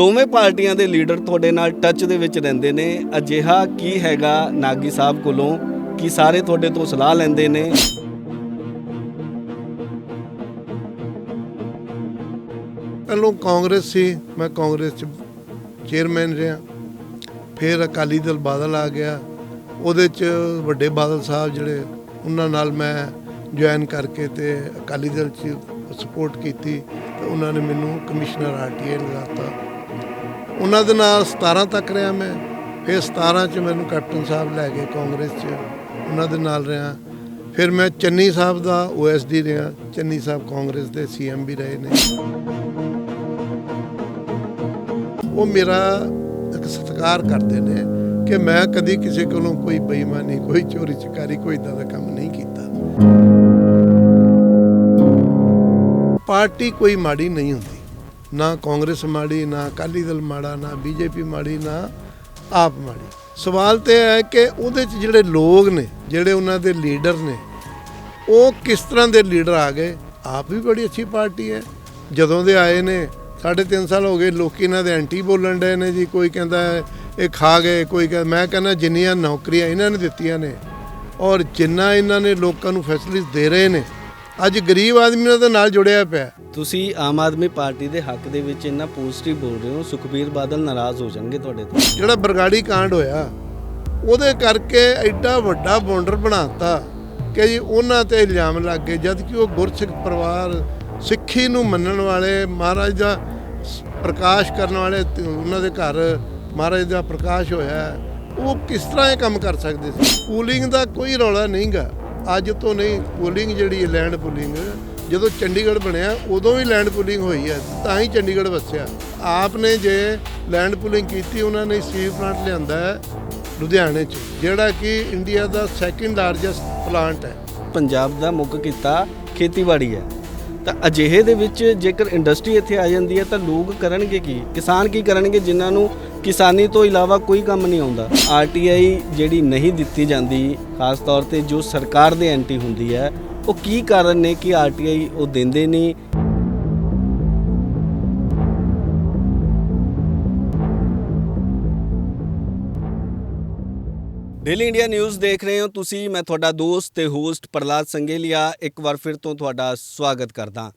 ਦੋਵੇਂ ਪਾਰਟੀਆਂ ਦੇ ਲੀਡਰ ਤੁਹਾਡੇ ਨਾਲ ਟੱਚ ਦੇ ਵਿੱਚ ਰਹਿੰਦੇ ਨੇ। ਅਜਿਹਾ ਕੀ ਹੈਗਾ ਨਾਗੀ ਸਾਹਿਬ ਕੋਲੋਂ? ਕਿ ਸਾਰੇ ਤੁਹਾਡੇ ਤੋਂ ਸਲਾਹ ਲੈਂਦੇ ਨੇ? ਪਹਿਲੋਂ ਕਾਂਗਰਸ ਸੀ, ਮੈਂ ਕਾਂਗਰਸ ਚ ਚੇਅਰਮੈਨ ਰਿਹਾ। ਫਿਰ ਅਕਾਲੀ ਦਲ ਬਾਦਲ ਆ ਗਿਆ। ਉਹਦੇ ਚ ਵੱਡੇ ਬਾਦਲ ਸਾਹਿਬ ਜਿਹੜੇ, ਉਹਨਾਂ ਨਾਲ ਮੈਂ ਜੁਆਇਨ ਕਰਕੇ ਤੇ ਅਕਾਲੀ ਦਲ ਚ ਸਪੋਰਟ ਕੀਤੀ ਤੇ ਉਹਨਾਂ ਨੇ ਮੈਨੂੰ ਕਮਿਸ਼ਨਰ ਆਰਟੀਆਈ ਲਗਾਤਾ ਉਹਨਾਂ ਦੇ ਨਾਲ 17 ਤੱਕ ਰਿਹਾ ਮੈਂ, ਫਿਰ 17 ਚ ਮੈਨੂੰ ਕੈਪਟਨ ਸਾਹਿਬ ਲੈ ਗਏ ਕਾਂਗਰਸ ਚ, ਉਹਨਾਂ ਦੇ ਨਾਲ ਰਿਹਾ। ਫਿਰ ਮੈਂ ਚੰਨੀ ਸਾਹਿਬ ਦਾ ਓਐਸਡੀ ਰਿਹਾ, ਚੰਨੀ ਸਾਹਿਬ ਕਾਂਗਰਸ ਦੇ ਸੀਐਮ ਵੀ ਰਹੇ ਨੇ। ਉਹ ਮੇਰਾ ਇੱਕ ਸਤਿਕਾਰ ਕਰਦੇ ਨੇ ਕਿ ਮੈਂ ਕਦੀ ਕਿਸੇ ਕੋਲੋਂ ਕੋਈ ਬੇਈਮਾਨੀ, ਕੋਈ ਚੋਰੀ ਚਕਾਰੀ, ਕੋਈ ਇਦਾਂ ਦਾ ਕੰਮ ਨਹੀਂ ਕੀਤਾ। ਪਾਰਟੀ ਕੋਈ ਮਾੜੀ ਨਹੀਂ ਹੁੰਦੀ। ਨਾ ਕਾਂਗਰਸ ਮਾੜੀ, ਨਾ ਅਕਾਲੀ ਦਲ ਮਾੜਾ, ਨਾ ਬੀਜੇਪੀ ਮਾੜੀ, ਨਾ ਆਪ ਮਾੜੀ। ਸਵਾਲ ਤੇ ਇਹ ਹੈ ਕਿ ਉਹਦੇ 'ਚ ਜਿਹੜੇ ਲੋਕ ਨੇ, ਜਿਹੜੇ ਉਹਨਾਂ ਦੇ ਲੀਡਰ ਨੇ, ਉਹ ਕਿਸ ਤਰ੍ਹਾਂ ਦੇ ਲੀਡਰ ਆ ਗਏ? ਆਪ ਵੀ ਬੜੀ ਅੱਛੀ ਪਾਰਟੀ ਹੈ। ਜਦੋਂ ਦੇ ਆਏ ਨੇ, ਸਾਢੇ ਤਿੰਨ ਸਾਲ ਹੋ ਗਏ, ਲੋਕੀ ਇਹਨਾਂ ਦੇ ਐਂਟੀ ਬੋਲਣ ਡਏ ਨੇ ਜੀ, ਕੋਈ ਕਹਿੰਦਾ ਇਹ ਖਾ ਗਏ, ਕੋਈ ਕਹਿੰਦਾ ਮੈਂ ਕਹਿੰਦਾ ਜਿੰਨੀਆਂ ਨੌਕਰੀਆਂ ਇਹਨਾਂ ਨੇ ਦਿੱਤੀਆਂ ਨੇ ਔਰ ਜਿੰਨਾ ਇਹਨਾਂ ਨੇ ਲੋਕਾਂ ਨੂੰ ਫੈਸਿਲਿਟੀਜ਼ ਦੇ ਰਹੇ ਨੇ ਅੱਜ ਗਰੀਬ ਆਦਮੀ ਨਾਲ ਤਾਂ ਨਾਲ ਜੁੜਿਆ ਪਿਆ। ਤੁਸੀਂ ਆਮ ਆਦਮੀ ਪਾਰਟੀ ਦੇ ਹੱਕ ਦੇ ਵਿੱਚ ਇੰਨਾ ਪੋਜ਼ਿਟਿਵ ਬੋਲ ਰਹੇ ਹੋ ਸੁਖਬੀਰ ਬਾਦਲ ਨਾਰਾਜ਼ ਹੋ ਜਾਣਗੇ ਤੁਹਾਡੇ ਤੋਂ। ਜਿਹੜਾ ਬਰਗਾੜੀ ਕਾਂਡ ਹੋਇਆ ਉਹਦੇ ਕਰਕੇ ਐਡਾ ਵੱਡਾ ਬਾਰਡਰ ਬਣਾਤਾ ਕਿ ਜੀ ਉਹਨਾਂ ਤੇ ਇਲਜ਼ਾਮ ਲੱਗ ਗਏ ਜਦ ਕਿ ਉਹ ਗੁਰਸਿੱਖ ਪਰਿਵਾਰ ਸਿੱਖੀ ਨੂੰ ਮੰਨਣ ਵਾਲੇ ਮਹਾਰਾਜ ਦਾ ਪ੍ਰਕਾਸ਼ ਕਰਨ ਵਾਲੇ ਉਹਨਾਂ ਦੇ ਘਰ ਮਹਾਰਾਜ ਦਾ ਪ੍ਰਕਾਸ਼ ਹੋਇਆ। ਉਹ ਕਿਸ ਤਰ੍ਹਾਂ ਇਹ ਕੰਮ ਕਰ ਸਕਦੇ ਸੀ? ਪੂਲਿੰਗ ਦਾ ਕੋਈ ਰੌਲਾ ਨਹੀਂਗਾ। ਅੱਜ ਤੋਂ ਨਹੀਂ ਪੂਲਿੰਗ ਜਿਹੜੀ ਹੈ ਲੈਂਡ ਪੂਲਿੰਗ ਜਦੋਂ ਚੰਡੀਗੜ੍ਹ ਬਣਿਆ, ਉਦੋਂ ਵੀ ਲੈਂਡ ਪੂਲਿੰਗ ਹੋਈ ਹੈ, ਤਾਂ ਹੀ ਚੰਡੀਗੜ੍ਹ ਵਸਿਆ। ਆਪ ਨੇ ਜੇ ਲੈਂਡ ਪੂਲਿੰਗ ਕੀਤੀ, ਉਹਨਾਂ ਨੇ ਸੀਵ ਪਲਾਂਟ ਲਿਆਂਦਾ ਹੈ, ਲੁਧਿਆਣੇ 'ਚ, ਜਿਹੜਾ ਕਿ ਇੰਡੀਆ ਦਾ ਸੈਕਿੰਡ ਲਾਰਜੈਸਟ ਪਲਾਂਟ ਹੈ। ਪੰਜਾਬ ਦਾ ਮੁੱਖ ਕਿੱਤਾ ਖੇਤੀਬਾੜੀ ਹੈ। ਤਾਂ ਅਜਿਹੇ ਦੇ ਵਿੱਚ ਜੇਕਰ ਇੰਡਸਟਰੀ ਇੱਥੇ ਆ ਜਾਂਦੀ ਹੈ, ਤਾਂ ਲੋਕ ਕਰਨਗੇ ਕੀ? ਕਿਸਾਨ ਕੀ ਕਰਨਗੇ, ਜਿਨ੍ਹਾਂ ਨੂੰ ਕਿਸਾਨੀ ਤੋਂ ਇਲਾਵਾ ਕੋਈ ਕੰਮ ਨਹੀਂ ਆਉਂਦਾ। ਆਰਟੀਆਈ ਜਿਹੜੀ ਨਹੀਂ ਦਿੱਤੀ ਜਾਂਦੀ, ਖਾਸ ਤੌਰ ਤੇ ਜੋ ਸਰਕਾਰ ਦੇ ਐਂਟੀ ਹੁੰਦੀ ਹੈ, ਉਹ ਕੀ ਕਾਰਨ ਨੇ ਕਿ ਆਰਟੀਆਈ ਉਹ ਦਿੰਦੇ ਨਹੀਂ? ਡੇਲੀ ਇੰਡੀਆ ਨਿਊਜ਼ ਦੇਖ ਰਹੇ ਹੋ ਤੁਸੀਂ, ਮੈਂ ਤੁਹਾਡਾ ਦੋਸਤ ਤੇ ਹੋਸਟ ਪ੍ਰਲਾਦ ਸੰਗੇਲੀਆ। ਇੱਕ ਵਾਰ ਫਿਰ ਤੋਂ ਤੁਹਾਡਾ ਸਵਾਗਤ ਕਰਦਾ।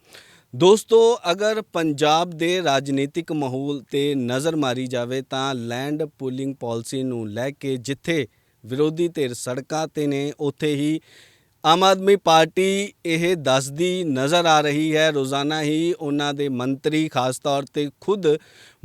ਦੋਸਤੋ, ਅਗਰ ਪੰਜਾਬ ਦੇ ਰਾਜਨੀਤਿਕ ਮਾਹੌਲ ਤੇ ਨਜ਼ਰ ਮਾਰੀ ਜਾਵੇ ਤਾਂ ਲੈਂਡ ਪੂਲਿੰਗ ਪਾਲਿਸੀ ਨੂੰ ਲੈ ਕੇ ਜਿੱਥੇ ਵਿਰੋਧੀ ਧਿਰ ਸੜਕਾਂ ਤੇ ਨੇ, ਉੱਥੇ ਹੀ ਆਮ ਆਦਮੀ ਪਾਰਟੀ ਇਹ ਦੱਸਦੀ ਨਜ਼ਰ ਆ ਰਹੀ ਹੈ। ਰੋਜ਼ਾਨਾ ਹੀ ਉਹਨਾਂ ਦੇ ਮੰਤਰੀ, ਖਾਸ ਤੌਰ ਤੇ ਖੁਦ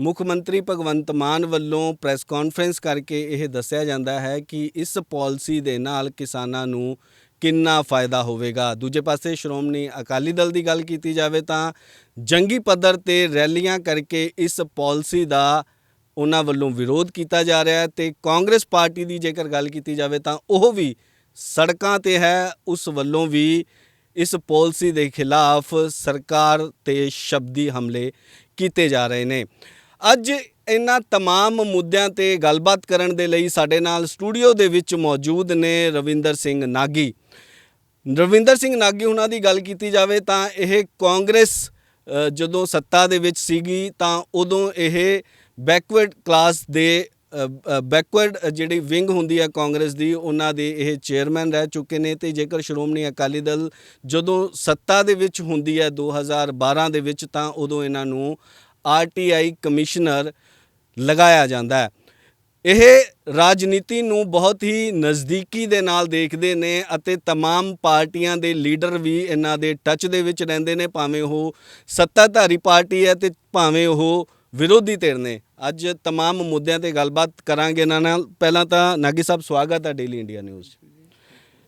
ਮੁੱਖ ਮੰਤਰੀ ਭਗਵੰਤ ਮਾਨ ਵੱਲੋਂ ਪ੍ਰੈਸ ਕਾਨਫਰੰਸ ਕਰਕੇ ਇਹ ਦੱਸਿਆ ਜਾਂਦਾ ਹੈ ਕਿ ਇਸ ਪਾਲਿਸੀ ਦੇ ਨਾਲ ਕਿਸਾਨਾਂ ਨੂੰ ਕਿੰਨਾ ਫਾਇਦਾ ਹੋਵੇਗਾ ਦੂਜੇ ਪਾਸੇ ਸ਼੍ਰੋਮਣੀ ਅਕਾਲੀ ਦਲ ਦੀ ਗੱਲ ਕੀਤੀ ਜਾਵੇ ਤਾਂ ਜੰਗੀ ਪੱਧਰ ਤੇ ਰੈਲੀਆਂ ਕਰਕੇ ਇਸ ਪਾਲਿਸੀ ਦਾ ਉਹਨਾਂ ਵੱਲੋਂ ਵਿਰੋਧ ਕੀਤਾ ਜਾ ਰਿਹਾ ਹੈ ਤੇ ਕਾਂਗਰਸ ਪਾਰਟੀ ਦੀ ਜੇਕਰ ਗੱਲ ਕੀਤੀ ਜਾਵੇ ਤਾਂ ਉਹ ਵੀ ਸੜਕਾਂ ਤੇ ਹੈ ਉਸ ਵੱਲੋਂ ਵੀ ਇਸ ਪਾਲਿਸੀ ਦੇ ਖਿਲਾਫ ਸਰਕਾਰ ਤੇ ਸ਼ਬਦੀ ਹਮਲੇ ਕੀਤੇ ਜਾ ਰਹੇ ਨੇ ਅੱਜ ਇਹਨਾਂ तमाम ਮੁੱਦਿਆਂ ਤੇ ਗੱਲਬਾਤ ਕਰਨ ਦੇ ਲਈ ਸਾਡੇ ਨਾਲ ਸਟੂਡੀਓ ਦੇ ਵਿੱਚ ਮੌਜੂਦ ਨੇ ਰਵਿੰਦਰ ਸਿੰਘ ਨਾਗੀ ਰਵਿੰਦਰ ਸਿੰਘ ਨਾਗੀ ਉਹਨਾਂ ਦੀ ਗੱਲ ਕੀਤੀ ਜਾਵੇ ਤਾਂ ਇਹ ਕਾਂਗਰਸ ਜਦੋਂ ਸੱਤਾ ਦੇ ਵਿੱਚ ਸੀਗੀ ਤਾਂ ਉਦੋਂ ਇਹ ਬੈਕਵਰਡ ਕਲਾਸ ਦੇ ਬੈਕਵਰਡ ਜਿਹੜੀ ਵਿੰਗ ਹੁੰਦੀ ਹੈ ਕਾਂਗਰਸ ਦੀ, ਉਹਨਾਂ ਦੇ ਇਹ ਚੇਅਰਮੈਨ ਰਹਿ ਚੁੱਕੇ ਨੇ ਤੇ ਜੇਕਰ ਸ਼੍ਰੋਮਣੀ ਅਕਾਲੀ ਦਲ ਜਦੋਂ ਸੱਤਾ ਦੇ ਵਿੱਚ ਹੁੰਦੀ ਹੈ 2012 ਦੇ ਵਿੱਚ ਤਾਂ ਉਦੋਂ ਇਹਨਾਂ ਨੂੰ ਆਰਟੀਆਈ ਕਮਿਸ਼ਨਰ ਲਗਾਇਆ ਜਾਂਦਾ ਹੈ। ਇਹ ਰਾਜਨੀਤੀ ਨੂੰ ਬਹੁਤ ਹੀ ਨਜ਼ਦੀਕੀ ਦੇ ਨਾਲ ਦੇਖਦੇ ਨੇ ਅਤੇ तमाम ਪਾਰਟੀਆਂ ਦੇ ਲੀਡਰ ਵੀ ਇਹਨਾਂ ਦੇ ਟੱਚ ਦੇ ਵਿੱਚ ਰਹਿੰਦੇ ਨੇ ਭਾਵੇਂ ਉਹ ਸੱਤਾਧਾਰੀ ਪਾਰਟੀ ਹੈ ਤੇ ਭਾਵੇਂ ਉਹ ਵਿਰੋਧੀ ਧਿਰ ਨੇ ਅੱਜ तमाम ਮੁੱਦਿਆਂ ਤੇ ਗੱਲਬਾਤ ਕਰਾਂਗੇ ਇਹਨਾਂ ਨਾਲ ਪਹਿਲਾਂ ਤਾਂ ਨਾਗੀ ਸਾਹਿਬ ਸਵਾਗਤ ਹੈ ਡੇਲੀ ਇੰਡੀਆ ਨਿਊਜ਼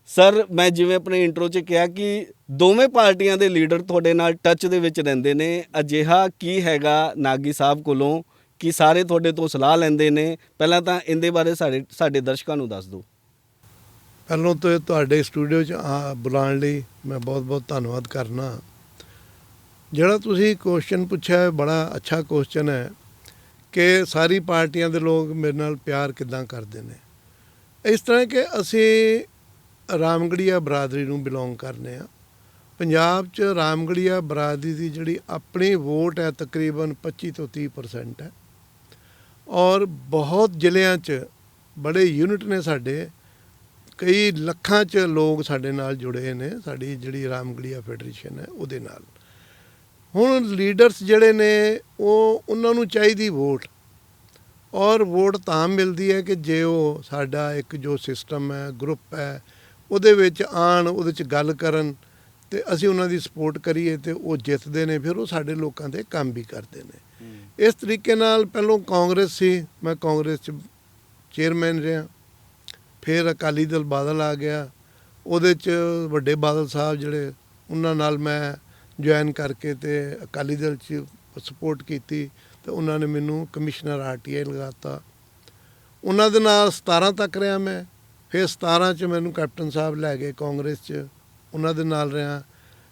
ਸਰ ਮੈਂ ਜਿਵੇਂ ਆਪਣੇ ਇੰਟਰੋ 'ਚ ਕਿਹਾ ਕਿ ਦੋਵੇਂ ਪਾਰਟੀਆਂ ਦੇ ਲੀਡਰ ਤੁਹਾਡੇ ਨਾਲ ਟੱਚ ਦੇ ਵਿੱਚ ਰਹਿੰਦੇ ਨੇ ਅਜਿਹਾ ਕੀ ਹੈਗਾ ਨਾਗੀ ਸਾਹਿਬ ਕੋਲੋਂ ਕਿ ਸਾਰੇ ਤੁਹਾਡੇ ਤੋਂ ਸਲਾਹ ਲੈਂਦੇ ਨੇ। ਪਹਿਲਾਂ ਤਾਂ ਇਹਦੇ ਬਾਰੇ ਸਾਡੇ ਸਾਡੇ ਦਰਸ਼ਕਾਂ ਨੂੰ ਦੱਸ ਦਿਓ। ਪਹਿਲੋਂ ਤਾਂ ਤੁਹਾਡੇ ਸਟੂਡੀਓ 'ਚ ਆ ਬੁਲਾਉਣ ਲਈ ਮੈਂ ਬਹੁਤ-ਬਹੁਤ ਧੰਨਵਾਦ ਕਰਨਾ। ਜਿਹੜਾ ਤੁਸੀਂ ਕੁਐਸਚਨ ਪੁੱਛਿਆ ਹੈ ਬੜਾ ਅੱਛਾ ਕੁਐਸਚਨ ਹੈ ਕਿ ਸਾਰੀ ਪਾਰਟੀਆਂ ਦੇ ਲੋਕ ਮੇਰੇ ਨਾਲ ਪਿਆਰ ਕਿਦਾਂ ਕਰਦੇ ਨੇ। ਇਸ ਤਰ੍ਹਾਂ ਕਿ ਅਸੀਂ ਰਾਮਗੜੀਆ ਬਰਾਦਰੀ ਨੂੰ ਬਿਲੋਂਗ ਕਰਨੇ ਆ। ਪੰਜਾਬ 'ਚ ਰਾਮਗੜੀਆ ਬਰਾਦਰੀ ਦੀ ਜਿਹੜੀ ਆਪਣੀ ਵੋਟ ਹੈ ਤਕਰੀਬਨ 25 ਤੋਂ 30% ਹੈ। ਔਰ ਬਹੁਤ ਜ਼ਿਲ੍ਹਿਆਂ 'ਚ ਬੜੇ ਯੂਨਿਟ ਨੇ ਸਾਡੇ। ਕਈ ਲੱਖਾਂ 'ਚ ਲੋਕ ਸਾਡੇ ਨਾਲ ਜੁੜੇ ਨੇ, ਸਾਡੀ ਜਿਹੜੀ ਰਾਮਗੜੀਆ ਫੈਡਰੇਸ਼ਨ ਹੈ ਉਹਦੇ ਨਾਲ। ਹੁਣ ਲੀਡਰਸ ਜਿਹੜੇ ਨੇ, ਉਹ ਉਹਨਾਂ ਨੂੰ ਚਾਹੀਦੀ ਵੋਟ। ਔਰ ਵੋਟ ਤਾਂ ਮਿਲਦੀ ਹੈ ਕਿ ਜੇ ਉਹ ਸਾਡਾ ਇੱਕ ਜੋ ਸਿਸਟਮ ਹੈ ਗਰੁੱਪ ਹੈ, ਉਹਦੇ ਵਿੱਚ ਆਣ, ਉਹਦੇ 'ਚ ਗੱਲ ਕਰਨ ਤੇ ਅਸੀਂ ਉਹਨਾਂ ਦੀ ਸਪੋਰਟ ਕਰੀਏ ਤੇ ਉਹ ਜਿੱਤਦੇ ਨੇ, ਫਿਰ ਉਹ ਸਾਡੇ ਲੋਕਾਂ 'ਤੇ ਕੰਮ ਵੀ ਕਰਦੇ ਨੇ। ਇਸ ਤਰੀਕੇ ਨਾਲ ਪਹਿਲੋਂ ਕਾਂਗਰਸ ਸੀ, ਮੈਂ ਕਾਂਗਰਸ 'ਚ ਚੇਅਰਮੈਨ ਰਿਹਾ। ਫਿਰ ਅਕਾਲੀ ਦਲ ਬਾਦਲ ਆ ਗਿਆ। ਉਹਦੇ 'ਚ ਵੱਡੇ ਬਾਦਲ ਸਾਹਿਬ ਜਿਹੜੇ, ਉਹਨਾਂ ਨਾਲ ਮੈਂ ਜੁਆਇਨ ਕਰਕੇ ਤੇ ਅਕਾਲੀ ਦਲ 'ਚ ਸਪੋਰਟ ਕੀਤੀ ਤੇ ਉਹਨਾਂ ਨੇ ਮੈਨੂੰ ਕਮਿਸ਼ਨਰ ਆਰਟੀਆਈ ਲਗਾਤਾ। ਉਹਨਾਂ ਦੇ ਨਾਲ 17 ਤੱਕ ਰਿਹਾ ਮੈਂ। ਫਿਰ 17 ਚ ਮੈਨੂੰ ਕੈਪਟਨ ਸਾਹਿਬ ਲੈ ਗਏ ਕਾਂਗਰਸ 'ਚ। ਉਹਨਾਂ ਦੇ ਨਾਲ ਰਿਹਾ।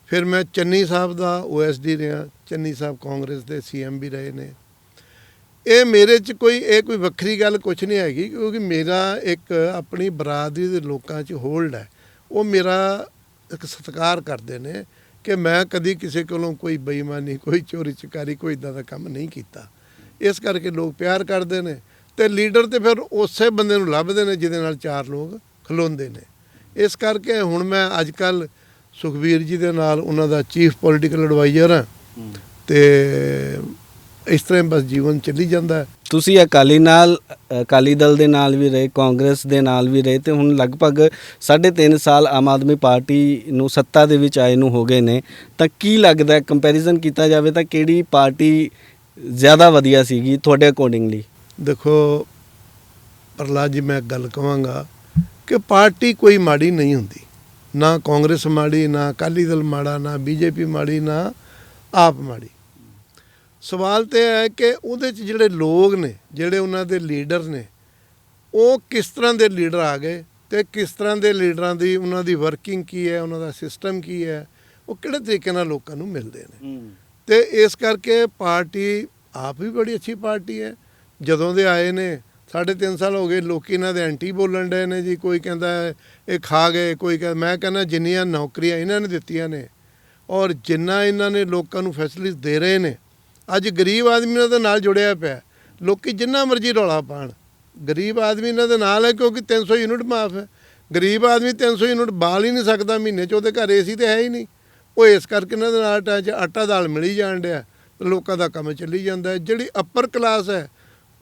ਫਿਰ ਮੈਂ ਚੰਨੀ ਸਾਹਿਬ ਦਾ ਓਐਸਡੀ ਰਿਹਾ, ਚੰਨੀ ਸਾਹਿਬ ਕਾਂਗਰਸ ਦੇ ਸੀਐਮ ਵੀ ਰਹੇ ਨੇ। ਇਹ ਮੇਰੇ 'ਚ ਕੋਈ, ਇਹ ਕੋਈ ਵੱਖਰੀ ਗੱਲ ਕੁਝ ਨਹੀਂ ਹੈਗੀ, ਕਿਉਂਕਿ ਮੇਰਾ ਇੱਕ ਆਪਣੀ ਬਰਾਦਰੀ ਦੇ ਲੋਕਾਂ 'ਚ ਹੋਲਡ ਹੈ। ਉਹ ਮੇਰਾ ਇੱਕ ਸਤਿਕਾਰ ਕਰਦੇ ਨੇ ਕਿ ਮੈਂ ਕਦੀ ਕਿਸੇ ਕੋਲੋਂ ਕੋਈ ਬੇਈਮਾਨੀ, ਕੋਈ ਚੋਰੀ ਚਕਾਰੀ ਕੋਈ ਇਦਾਂ ਦਾ ਕੰਮ ਨਹੀਂ ਕੀਤਾ। ਇਸ ਕਰਕੇ ਲੋਕ ਪਿਆਰ ਕਰਦੇ ਨੇ ਤੇ ਲੀਡਰ ਤੇ ਫਿਰ ਉਸੇ ਬੰਦੇ ਨੂੰ ਲੱਭਦੇ ਨੇ ਜਿਹਦੇ ਨਾਲ ਚਾਰ ਲੋਕ ਖਲੋਂਦੇ ਨੇ। ਇਸ ਕਰਕੇ ਹੁਣ ਮੈਂ ਅੱਜ ਕੱਲ੍ਹ ਸੁਖਬੀਰ ਜੀ ਦੇ ਨਾਲ ਉਹਨਾਂ ਦਾ ਚੀਫ ਪੋਲੀਟੀਕਲ ਐਡਵਾਈਜ਼ਰ ਹਾਂ। ਤੇ ਇਸ ਤਰ੍ਹਾਂ ਬਸ ਜੀਵਨ ਚੱਲੀ ਜਾਂਦਾ ਤੁਸੀਂ ਅਕਾਲੀ ਨਾਲ ਅਕਾਲੀ ਦਲ ਦੇ ਨਾਲ ਵੀ ਰਹੇ ਕਾਂਗਰਸ ਦੇ ਨਾਲ ਵੀ ਰਹੇ ਤੇ ਹੁਣ ਲਗਭਗ 3.5 ਸਾਲ ਆਮ ਆਦਮੀ ਪਾਰਟੀ ਨੂੰ ਸੱਤਾ ਦੇ ਵਿੱਚ ਆਏ ਨੂੰ ਹੋ ਗਏ ਨੇ। ਤਾਂ ਕੀ ਲੱਗਦਾ ਕੰਪੈਰੀਜ਼ਨ ਕੀਤਾ ਜਾਵੇ ਤਾਂ ਕਿਹੜੀ ਪਾਰਟੀ ਜ਼ਿਆਦਾ ਵਧੀਆ ਸੀਗੀ ਤੁਹਾਡੇ ਅਕੋਰਡਿੰਗਲੀ ਦੇਖੋ ਪ੍ਰਹਲਾਦ ਜੀ ਮੈਂ ਇੱਕ ਗੱਲ ਕਹਾਂਗਾ ਕਿ ਪਾਰਟੀ ਕੋਈ ਮਾੜੀ ਨਹੀਂ ਹੁੰਦੀ। ਨਾ ਕਾਂਗਰਸ ਮਾੜੀ ਨਾ ਅਕਾਲੀ ਦਲ ਮਾੜਾ ਨਾ ਬੀਜੇਪੀ ਮਾੜੀ ਨਾ ਆਪ ਮਾੜੀ। ਸਵਾਲ ਤੇ ਹੈ ਕਿ ਉਹਦੇ 'ਚ ਜਿਹੜੇ ਲੋਕ ਨੇ ਜਿਹੜੇ ਉਹਨਾਂ ਦੇ ਲੀਡਰ ਨੇ ਉਹ ਕਿਸ ਤਰ੍ਹਾਂ ਦੇ ਲੀਡਰ ਆ ਗਏ ਤੇ ਕਿਸ ਤਰ੍ਹਾਂ ਦੇ ਲੀਡਰਾਂ ਦੀ ਉਹਨਾਂ ਦੀ ਵਰਕਿੰਗ ਕੀ ਹੈ ਉਹਨਾਂ ਦਾ ਸਿਸਟਮ ਕੀ ਹੈ ਉਹ ਕਿਹੜੇ ਤਰੀਕੇ ਨਾਲ ਲੋਕਾਂ ਨੂੰ ਮਿਲਦੇ ਨੇ। ਤੇ ਇਸ ਕਰਕੇ ਪਾਰਟੀ ਆਪ ਵੀ ਬੜੀ ਅੱਛੀ ਪਾਰਟੀ ਹੈ ਜਦੋਂ ਦੇ ਆਏ ਨੇ ਸਾਢੇ ਤਿੰਨ ਸਾਲ ਹੋ ਗਏ ਲੋਕੀ ਇਹਨਾਂ ਦੇ ਐਂਟੀ ਬੋਲਣ ਡਏ ਨੇ ਜੀ, ਕੋਈ ਕਹਿੰਦਾ ਇਹ ਖਾ ਗਏ, ਕੋਈ ਕਹਿੰਦਾ ਮੈਂ ਕਹਿੰਦਾ ਜਿੰਨੀਆਂ ਨੌਕਰੀਆਂ ਇਹਨਾਂ ਨੇ ਦਿੱਤੀਆਂ ਨੇ ਔਰ ਜਿੰਨਾ ਇਹਨਾਂ ਨੇ ਲੋਕਾਂ ਨੂੰ ਫੈਸਿਲਿਟੀਜ਼ ਦੇ ਰਹੇ ਨੇ, ਅੱਜ ਗਰੀਬ ਆਦਮੀ ਇਹਨਾਂ ਦੇ ਨਾਲ ਜੁੜਿਆ ਪਿਆ, ਲੋਕੀ ਜਿੰਨਾ ਮਰਜ਼ੀ ਰੌਲਾ ਪਾਣ, ਗਰੀਬ ਆਦਮੀ ਇਹਨਾਂ ਦੇ ਨਾਲ ਹੈ ਕਿਉਂਕਿ 300 ਯੂਨਿਟ ਮਾਫ ਹੈ, ਗਰੀਬ ਆਦਮੀ 300 ਯੂਨਿਟ ਬਾਲ ਹੀ ਨਹੀਂ ਸਕਦਾ ਮਹੀਨੇ ਚ, ਉਹਦੇ ਘਰ ਏਸੀ ਤੇ ਹੈ ਹੀ ਨਹੀਂ, ਉਹ ਇਸ ਕਰਕੇ ਇਹਨਾਂ ਦੇ ਨਾਲ ਟਾਂ 'ਚ ਆਟਾ ਦਾਲ ਮਿਲੀ ਜਾਣ ਡਿਆ, ਲੋਕਾਂ ਦਾ ਕੰਮ ਚੱਲੀ ਜਾਂਦਾ ਜਿਹੜੀ ਅਪਰ ਕਲਾਸ ਹੈ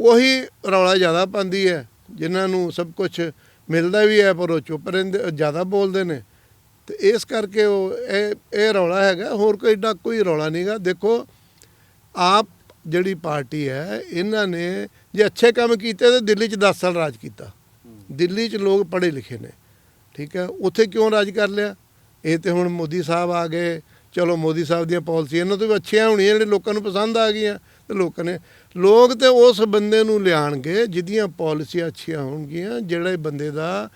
ਉਹੀ ਰੌਲਾ ਜ਼ਿਆਦਾ ਪਾਉਂਦੀ ਹੈ, ਜਿਨ੍ਹਾਂ ਨੂੰ ਸਭ ਕੁਝ ਮਿਲਦਾ ਵੀ ਹੈ ਪਰ ਉਹ ਚੁੱਪ ਰਹਿੰਦੇ ਜ਼ਿਆਦਾ ਬੋਲਦੇ ਨੇ। ਤੇ ਇਸ ਕਰਕੇ ਉਹ, ਇਹ ਇਹ ਰੌਲਾ ਹੈਗਾ, ਹੋਰ ਕੋਈ ਏਡਾ ਕੋਈ ਰੌਲਾ ਨਹੀਂਗਾ ਦੇਖੋ, ਆਪ ਜਿਹੜੀ ਪਾਰਟੀ ਹੈ, ਇਹਨਾਂ ਨੇ ਜੇ ਅੱਛੇ ਕੰਮ ਕੀਤੇ ਤਾਂ ਦਿੱਲੀ 'ਚ 10 ਸਾਲ ਰਾਜ ਕੀਤਾ। ਦਿੱਲੀ 'ਚ ਲੋਕ ਪੜ੍ਹੇ ਲਿਖੇ ਨੇ, ਠੀਕ ਹੈ? ਉੱਥੇ ਕਿਉਂ ਰਾਜ ਕਰ ਲਿਆ? ਇਹ ਤੇ ਹੁਣ ਮੋਦੀ ਸਾਹਿਬ ਆ ਗਏ। ਚਲੋ ਮੋਦੀ ਸਾਹਿਬ ਦੀਆਂ ਪਾਲਿਸੀਆਂ ਇਹਨਾਂ ਤੋਂ ਵੀ ਅੱਛੀਆਂ ਹੋਣੀਆਂ, ਜਿਹੜੇ ਲੋਕਾਂ ਨੂੰ ਪਸੰਦ ਆ ਗਈਆਂ, ਤੇ ਲੋਕਾਂ ਨੇ ਲੋਕ ਤੇ ਉਸ ਬੰਦੇ ਨੂੰ ਲਿਆਣਗੇ ਜਿਹਦੀਆਂ ਪਾਲਿਸੀਆਂ ਅੱਛੀਆਂ ਹੋਣਗੀਆਂ, ਜਿਹੜੇ ਬੰਦੇ ਦਾ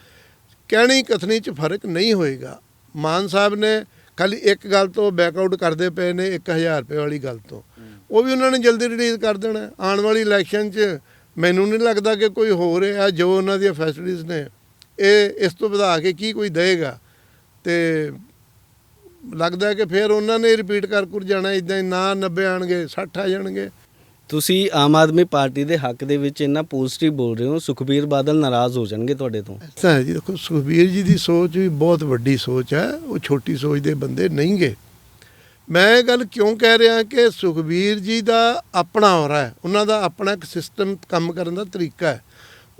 ਕਹਿਣੀ ਕਥਨੀ 'ਚ ਫ਼ਰਕ ਨਹੀਂ ਹੋਏਗਾ। ਮਾਨ ਸਾਹਿਬ ਨੇ ਖਾਲੀ ਇੱਕ ਗੱਲ ਤੋਂ ਬੈਕ ਆਊਟ ਕਰਦੇ ਪਏ ਨੇ 1000 ਰੁਪਏ ਵਾਲੀ ਗੱਲ ਤੋਂ। ਉਹ ਵੀ ਉਹਨਾਂ ਨੇ ਜਲਦੀ ਰਿਲੀਜ਼ ਕਰ ਦੇਣਾ। ਆਉਣ ਵਾਲੀ ਇਲੈਕਸ਼ਨ 'ਚ ਮੈਨੂੰ ਨਹੀਂ ਲੱਗਦਾ ਕਿ ਕੋਈ ਹੋਰ ਰਿਹਾ ਜੋ ਉਹਨਾਂ ਦੀਆਂ ਫੈਸਿਲਿਟੀਆਂ ਨੇ। ਇਹ ਇਸ ਤੋਂ ਵਧਾ ਕੇ ਕੀ ਕੋਈ ਦੇਗਾ ਤੇ ਲੱਗਦਾ ਕਿ ਫਿਰ ਉਹਨਾਂ ਨੇ ਰਿਪੀਟ ਕਰ ਕੁਰ ਜਾਣਾ ਇਦਾਂ ਹੀ ਨਾ 90 ਆਣਗੇ 60 ਆ ਜਾਣਗੇ। ਤੁਸੀਂ ਆਮ ਆਦਮੀ ਪਾਰਟੀ ਦੇ ਹੱਕ ਦੇ ਵਿੱਚ ਇੰਨਾ ਪੋਜ਼ਿਟਿਵ ਬੋਲ ਰਹੇ ਹੋ, ਸੁਖਬੀਰ ਬਾਦਲ ਨਾਰਾਜ਼ ਹੋ ਜਾਣਗੇ ਤੁਹਾਡੇ ਤੋਂ। ਐਸਾ ਹੈ ਜੀ, ਦੇਖੋ, ਸੁਖਬੀਰ ਜੀ ਦੀ ਸੋਚ ਵੀ ਬਹੁਤ ਵੱਡੀ ਸੋਚ ਹੈ, ਉਹ ਛੋਟੀ ਸੋਚ ਦੇ ਬੰਦੇ ਨਹੀਂ ਗੇ। ਮੈਂ ਇਹ ਗੱਲ ਕਿਉਂ ਕਹਿ ਰਿਹਾ ਕਿ ਸੁਖਬੀਰ ਜੀ ਦਾ ਆਪਣਾ ਔਰਾ ਹੈ, ਉਹਨਾਂ ਦਾ ਆਪਣਾ ਇੱਕ ਸਿਸਟਮ ਕੰਮ ਕਰਨ ਦਾ ਤਰੀਕਾ ਹੈ।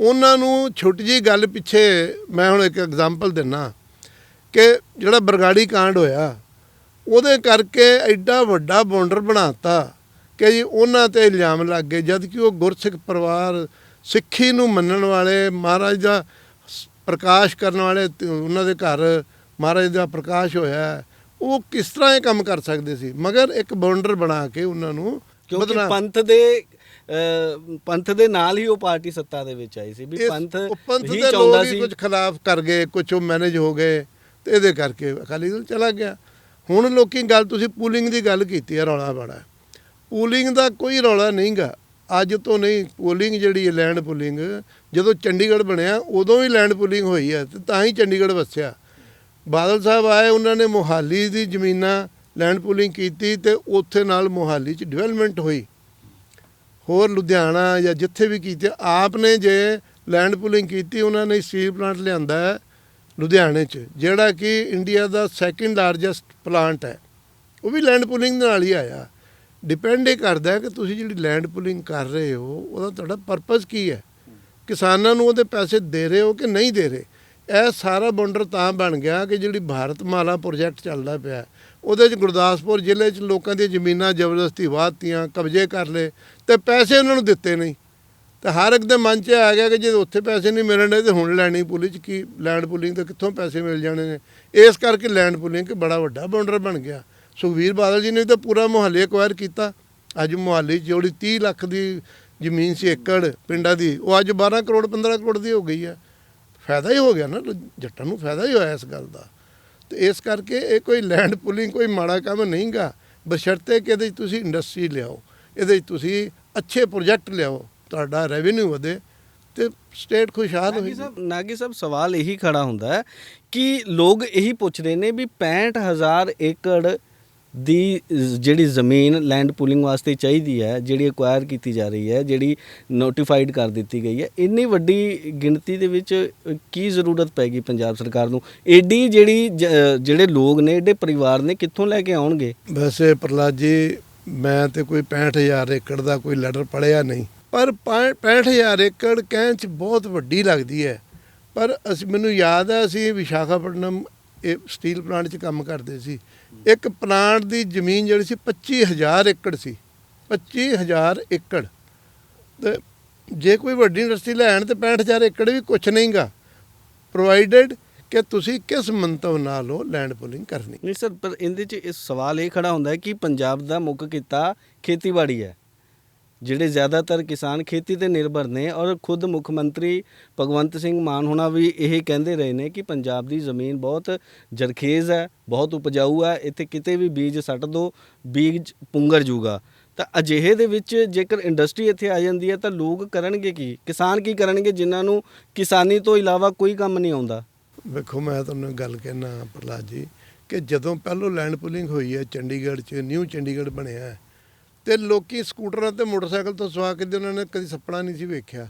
ਉਹਨਾਂ ਨੂੰ ਛੋਟੀ ਜੀ ਗੱਲ ਪਿੱਛੇ ਮੈਂ ਹੁਣ ਇੱਕ ਐਗਜ਼ਾਮਪਲ ਦਿੰਨਾ ਕਿ ਜਿਹੜਾ ਬਰਗਾੜੀ ਕਾਂਡ ਹੋਇਆ, ਉਹਦੇ ਕਰਕੇ ਐਡਾ ਵੱਡਾ ਬਾਰਡਰ ਬਣਾਤਾ ਕਿ ਜੀ ਉਹਨਾਂ ਤੇ ਇਲਜ਼ਾਮ ਲੱਗ ਗਏ ਜਦ ਕਿ ਉਹ ਗੁਰਸਿੱਖ ਪਰਿਵਾਰ ਸਿੱਖੀ ਨੂੰ ਮੰਨਣ ਵਾਲੇ ਮਹਾਰਾਜ ਦਾ ਪ੍ਰਕਾਸ਼ ਕਰਨ ਵਾਲੇ ਉਹਨਾਂ ਦੇ ਘਰ ਮਹਾਰਾਜ ਦਾ ਪ੍ਰਕਾਸ਼ ਹੋਇਆ। ਉਹ ਕਿਸ ਤਰ੍ਹਾਂ ਇਹ ਕੰਮ ਕਰ ਸਕਦੇ ਸੀ ਮਗਰ ਇੱਕ ਬਾਰਡਰ ਬਣਾ ਕੇ ਉਹਨਾਂ ਨੂੰ ਕਿਉਂਕਿ ਪੰਥ ਦੇ ਪੰਥ ਦੇ ਨਾਲ ਹੀ ਉਹ ਪਾਰਟੀ ਸੱਤਾ ਦੇ ਵਿੱਚ ਆਈ ਸੀ ਵੀ ਪੰਥ ਪੰਥ ਦੇ ਲੋਕ ਹੀ ਕੁਝ ਖਿਲਾਫ ਕਰ ਗਏ ਕੁਝ ਉਹ ਮੈਨੇਜ ਹੋ ਗਏ ਤੇ ਇਹਦੇ ਕਰਕੇ ਅਕਾਲੀ ਦਲ ਚਲਾ ਗਿਆ ਹੁਣ ਲੋਕੀ ਗੱਲ ਤੁਸੀਂ ਪੂਲਿੰਗ ਦੀ ਗੱਲ ਕੀਤੀ ਹੈ ਰੌਲਾ ਬੜਾ। ਪੂਲਿੰਗ ਦਾ ਕੋਈ ਰੌਲਾ ਨਹੀਂਗਾ। ਅੱਜ ਤੋਂ ਨਹੀਂ, ਪੂਲਿੰਗ ਜਿਹੜੀ ਹੈ ਲੈਂਡ ਪੂਲਿੰਗ, ਜਦੋਂ ਚੰਡੀਗੜ੍ਹ ਬਣਿਆ, ਉਦੋਂ ਵੀ ਲੈਂਡ ਪੂਲਿੰਗ ਹੋਈ ਹੈ ਤੇ ਤਾਂ ਹੀ ਚੰਡੀਗੜ੍ਹ ਵਸਿਆ। ਬਾਦਲ ਸਾਹਿਬ ਆਏ, ਉਹਨਾਂ ਨੇ ਮੋਹਾਲੀ ਦੀ ਜ਼ਮੀਨਾਂ ਲੈਂਡ ਪੂਲਿੰਗ ਕੀਤੀ ਤੇ ਉੱਥੇ ਨਾਲ ਮੋਹਾਲੀ 'ਚ ਡਿਵੈਲਪਮੈਂਟ ਹੋਈ। ਹੋਰ ਲੁਧਿਆਣਾ ਜਾਂ ਜਿੱਥੇ ਵੀ ਕੀਤੇ, ਆਪ ਨੇ ਜੇ ਲੈਂਡ ਪੁਲਿੰਗ ਕੀਤੀ, ਉਹਨਾਂ ਨੇ ਸਟੀਲ ਪਲਾਂਟ ਲਿਆਂਦਾ ਹੈ ਲੁਧਿਆਣੇ 'ਚ, ਜਿਹੜਾ ਕਿ ਇੰਡੀਆ ਦਾ ਸੈਕਿੰਡ ਲਾਰਜੈਸਟ ਪਲਾਂਟ ਹੈ। ਉਹ ਵੀ ਲੈਂਡ ਪੁਲਿੰਗ ਨਾਲ ਹੀ ਆਇਆ। ਡਿਪੈਂਡ ਇਹ ਕਰਦਾ ਕਿ ਤੁਸੀਂ ਜਿਹੜੀ ਲੈਂਡ ਪੁਲਿੰਗ ਕਰ ਰਹੇ ਹੋ, ਉਹਦਾ ਤੁਹਾਡਾ ਪਰਪਸ ਕੀ ਹੈ? ਕਿਸਾਨਾਂ ਨੂੰ ਉਹਦੇ ਪੈਸੇ ਦੇ ਰਹੇ ਹੋ ਕਿ ਨਹੀਂ ਦੇ ਰਹੇ? ਇਹ ਸਾਰਾ ਬਾਰਡਰ ਤਾਂ ਬਣ ਗਿਆ ਕਿ ਜਿਹੜੀ ਭਾਰਤ ਮਾਲਾ ਪ੍ਰੋਜੈਕਟ ਚੱਲਦਾ ਪਿਆ ਉਹਦੇ 'ਚ ਗੁਰਦਾਸਪੁਰ ਜ਼ਿਲ੍ਹੇ 'ਚ ਲੋਕਾਂ ਦੀਆਂ ਜ਼ਮੀਨਾਂ ਜ਼ਬਰਦਸਤੀ ਵਾਹਤੀਆਂ, ਕਬਜ਼ੇ ਕਰ ਲਏ ਤੇ ਪੈਸੇ ਉਹਨਾਂ ਨੂੰ ਦਿੱਤੇ ਨਹੀਂ। ਤਾਂ ਹਰ ਇੱਕ ਦੇ ਮਨ 'ਚ ਆ ਗਿਆ ਕਿ ਜੇ ਉੱਥੇ ਪੈਸੇ ਨਹੀਂ ਮਿਲਣੇ ਤੇ ਹੁਣ ਲੈਣੀ ਪੁਲਿਸ ਕੀ ਲੈਂਡ ਪੁਲਿੰਗ ਤੋਂ ਕਿੱਥੋਂ ਪੈਸੇ ਮਿਲ ਜਾਣੇ ਨੇ? ਇਸ ਕਰਕੇ ਲੈਂਡ ਪੁਲਿੰਗ ਕਿ ਬੜਾ ਵੱਡਾ ਬਾਰਡਰ ਬਣ ਗਿਆ। ਸੁਖਵੀਰ ਬਾਦਲ ਜੀ ਨੇ ਤਾਂ ਪੂਰਾ ਮੁਹੱਲੇ ਐਕਵਾਇਰ ਕੀਤਾ। ਅੱਜ ਮੁਹੱਲੇ 'ਚ ਜਿਹੜੀ 30 ਲੱਖ ਦੀ ਜ਼ਮੀਨ ਸੀ ਏਕੜ ਪਿੰਡਾਂ ਦੀ, ਉਹ ਅੱਜ 12 ਕਰੋੜ 15 ਕਰੋੜ ਦੀ ਹੋ ਗਈ ਹੈ ਫਾਇਦਾ ਹੀ ਹੋ ਗਿਆ ਨਾ, ਜੱਟਾਂ ਨੂੰ ਫਾਇਦਾ ਹੀ ਹੋਇਆ ਇਸ ਗੱਲ ਦਾ। ਤੇ ਇਸ ਕਰਕੇ ਇਹ ਕੋਈ ਲੈਂਡ ਪੁਲਿੰਗ ਕੋਈ ਮਾੜਾ ਕੰਮ ਨਹੀਂਗਾ। ਬਸ਼ਰਤੇ ਕਿ ਇਹਦੇ 'ਚ ਤੁਸੀਂ ਇੰਡਸਟਰੀ ਲਿਆਓ, ਇਹਦੇ 'ਚ ਤੁਸੀਂ ਅੱਛੇ ਪ੍ਰੋਜੈਕਟ ਲਿਆਓ, ਤੁਹਾਡਾ ਰੈਵਨਿਊ ਵਧੇ ਤੇ ਸਟੇਟ ਖੁਸ਼ਹਾਲ ਹੋਈ ਹੋਏਗੀ ਸਾਹਿਬ, ਨਾਗੀ ਸਾਹਿਬ, ਸਵਾਲ ਇਹੀ ਖੜਾ ਹੁੰਦਾ ਹੈ ਕਿ ਲੋਕ ਇਹੀ ਪੁੱਛਦੇ ਨੇ ਵੀ 65000 ਏਕੜ ਦੀ ਜਿਹੜੀ ਜ਼ਮੀਨ ਲੈਂਡ ਪੂਲਿੰਗ ਵਾਸਤੇ ਚਾਹੀਦੀ ਹੈ, ਜਿਹੜੀ ਐਕਵਾਇਰ ਕੀਤੀ ਜਾ ਰਹੀ ਹੈ, ਜਿਹੜੀ ਨੋਟੀਫਾਈਡ ਕਰ ਦਿੱਤੀ ਗਈ ਹੈ, ਇੰਨੀ ਵੱਡੀ ਗਿਣਤੀ ਦੇ ਵਿੱਚ ਕੀ ਜ਼ਰੂਰਤ ਪੈਗੀ ਪੰਜਾਬ ਸਰਕਾਰ ਨੂੰ? ਏਡੀ ਜਿਹੜੀ ਜ- ਜਿਹੜੇ ਲੋਕ ਨੇ, ਏਡੇ ਪਰਿਵਾਰ ਨੇ, ਕਿੱਥੋਂ ਲੈ ਕੇ ਆਉਣਗੇ? ਵੈਸੇ ਪ੍ਰਹਲਾਦ ਜੀ, ਮੈਂ ਤੇ ਕੋਈ 65000 ਏਕੜ ਦਾ ਕੋਈ ਲੈਟਰ ਪੜਿਆ ਨਹੀਂ, ਪਰ ਪੰ- 65000 ਏਕੜ ਕਹਿਣ ਚ ਬਹੁਤ ਵੱਡੀ ਲੱਗਦੀ ਹੈ। ਪਰ ਅਸੀਂ, ਮੈਨੂੰ ਯਾਦ ਹੈ, ਅਸੀਂ ਵਿਸ਼ਾਖਾਪਟਨਮ ਇਹ ਸਟੀਲ ਪਲਾਂਟ 'ਚ ਕੰਮ ਕਰਦੇ ਸੀ। ਇੱਕ ਪਲਾਂਟ ਦੀ ਜ਼ਮੀਨ ਜਿਹੜੀ ਸੀ 25000 ਏਕੜ ਸੀ। 25000 ਏਕੜ। ਤੇ ਜੇ ਕੋਈ ਵੱਡੀ ਇੰਡਸਟਰੀ ਲੈਣ ਤੇ 65000 ਏਕੜ ਵੀ ਕੁਝ ਨਹੀਂਗਾ। ਪ੍ਰੋਵਾਈਡਡ ਕਿ ਤੁਸੀਂ ਕਿਸ ਮੰਤਵ ਨਾਲ ਉਹ ਲੈਂਡ ਪੁਲਿੰਗ ਕਰਨੀ। ਨਹੀਂ ਸਰ, ਪਰ ਇਹਦੇ 'ਚ ਇਸ ਸਵਾਲ ਇਹ ਖੜਾ ਹੁੰਦਾ ਹੈ ਕਿ ਪੰਜਾਬ ਦਾ ਮੁੱਖ ਕਿੱਤਾ ਖੇਤੀਬਾੜੀ ਹੈ। ਜਿਹੜੇ ਜ਼ਿਆਦਾਤਰ ਕਿਸਾਨ ਖੇਤੀ ਤੇ ਨਿਰਭਰ ਨੇ ਔਰ ਖੁਦ ਮੁੱਖ ਮੰਤਰੀ ਭਗਵੰਤ ਸਿੰਘ ਮਾਨ ਹੋਣਾ ਵੀ ਇਹ ਕਹਿੰਦੇ ਰਹੇ ਨੇ ਕਿ ਪੰਜਾਬ ਦੀ ਜ਼ਮੀਨ ਬਹੁਤ ਜਰਖੇਜ਼ ਹੈ, ਬਹੁਤ ਉਪਜਾਊ ਹੈ, ਇੱਥੇ ਕਿਤੇ ਵੀ ਬੀਜ ਸੱਟ ਦੋ, ਬੀਜ ਪੁੰਗਰ ਜੂਗਾ। ਤਾਂ ਅਜਿਹੇ ਦੇ ਵਿੱਚ ਜੇਕਰ ਇੰਡਸਟਰੀ ਇੱਥੇ ਆ ਜਾਂਦੀ ਹੈ ਤਾਂ ਲੋਕ ਕਰਨਗੇ ਕੀ? ਕਿਸਾਨ ਕੀ ਕਰਨਗੇ ਜਿਨ੍ਹਾਂ ਨੂੰ ਕਿਸਾਨੀ ਤੋਂ ਇਲਾਵਾ ਕੋਈ ਕੰਮ ਨਹੀਂ ਆਉਂਦਾ? ਵੇਖੋ, ਮੈਂ ਤੁਹਾਨੂੰ ਗੱਲ ਕਹਿਣਾ ਪ੍ਰਲਾਦ ਜੀ, ਕਿ ਜਦੋਂ ਪਹਿਲੋਂ ਲੈਂਡ ਪੁਲਿੰਗ ਹੋਈ ਹੈ, ਚੰਡੀਗੜ੍ਹ 'ਚ, ਨਿਊ ਚੰਡੀਗੜ੍ਹ ਬਣਿਆ ਹੈ ਤੇ ਲੋਕੀ ਸਕੂਟਰਾਂ ਤੇ ਮੋਟਰਸਾਈਕਲ ਤੋਂ ਸਵਾ ਕੇ ਉਹਨਾਂ ਨੇ ਕਦੀ ਸੁਪਨਾ ਨਹੀਂ ਸੀ ਵੇਖਿਆ।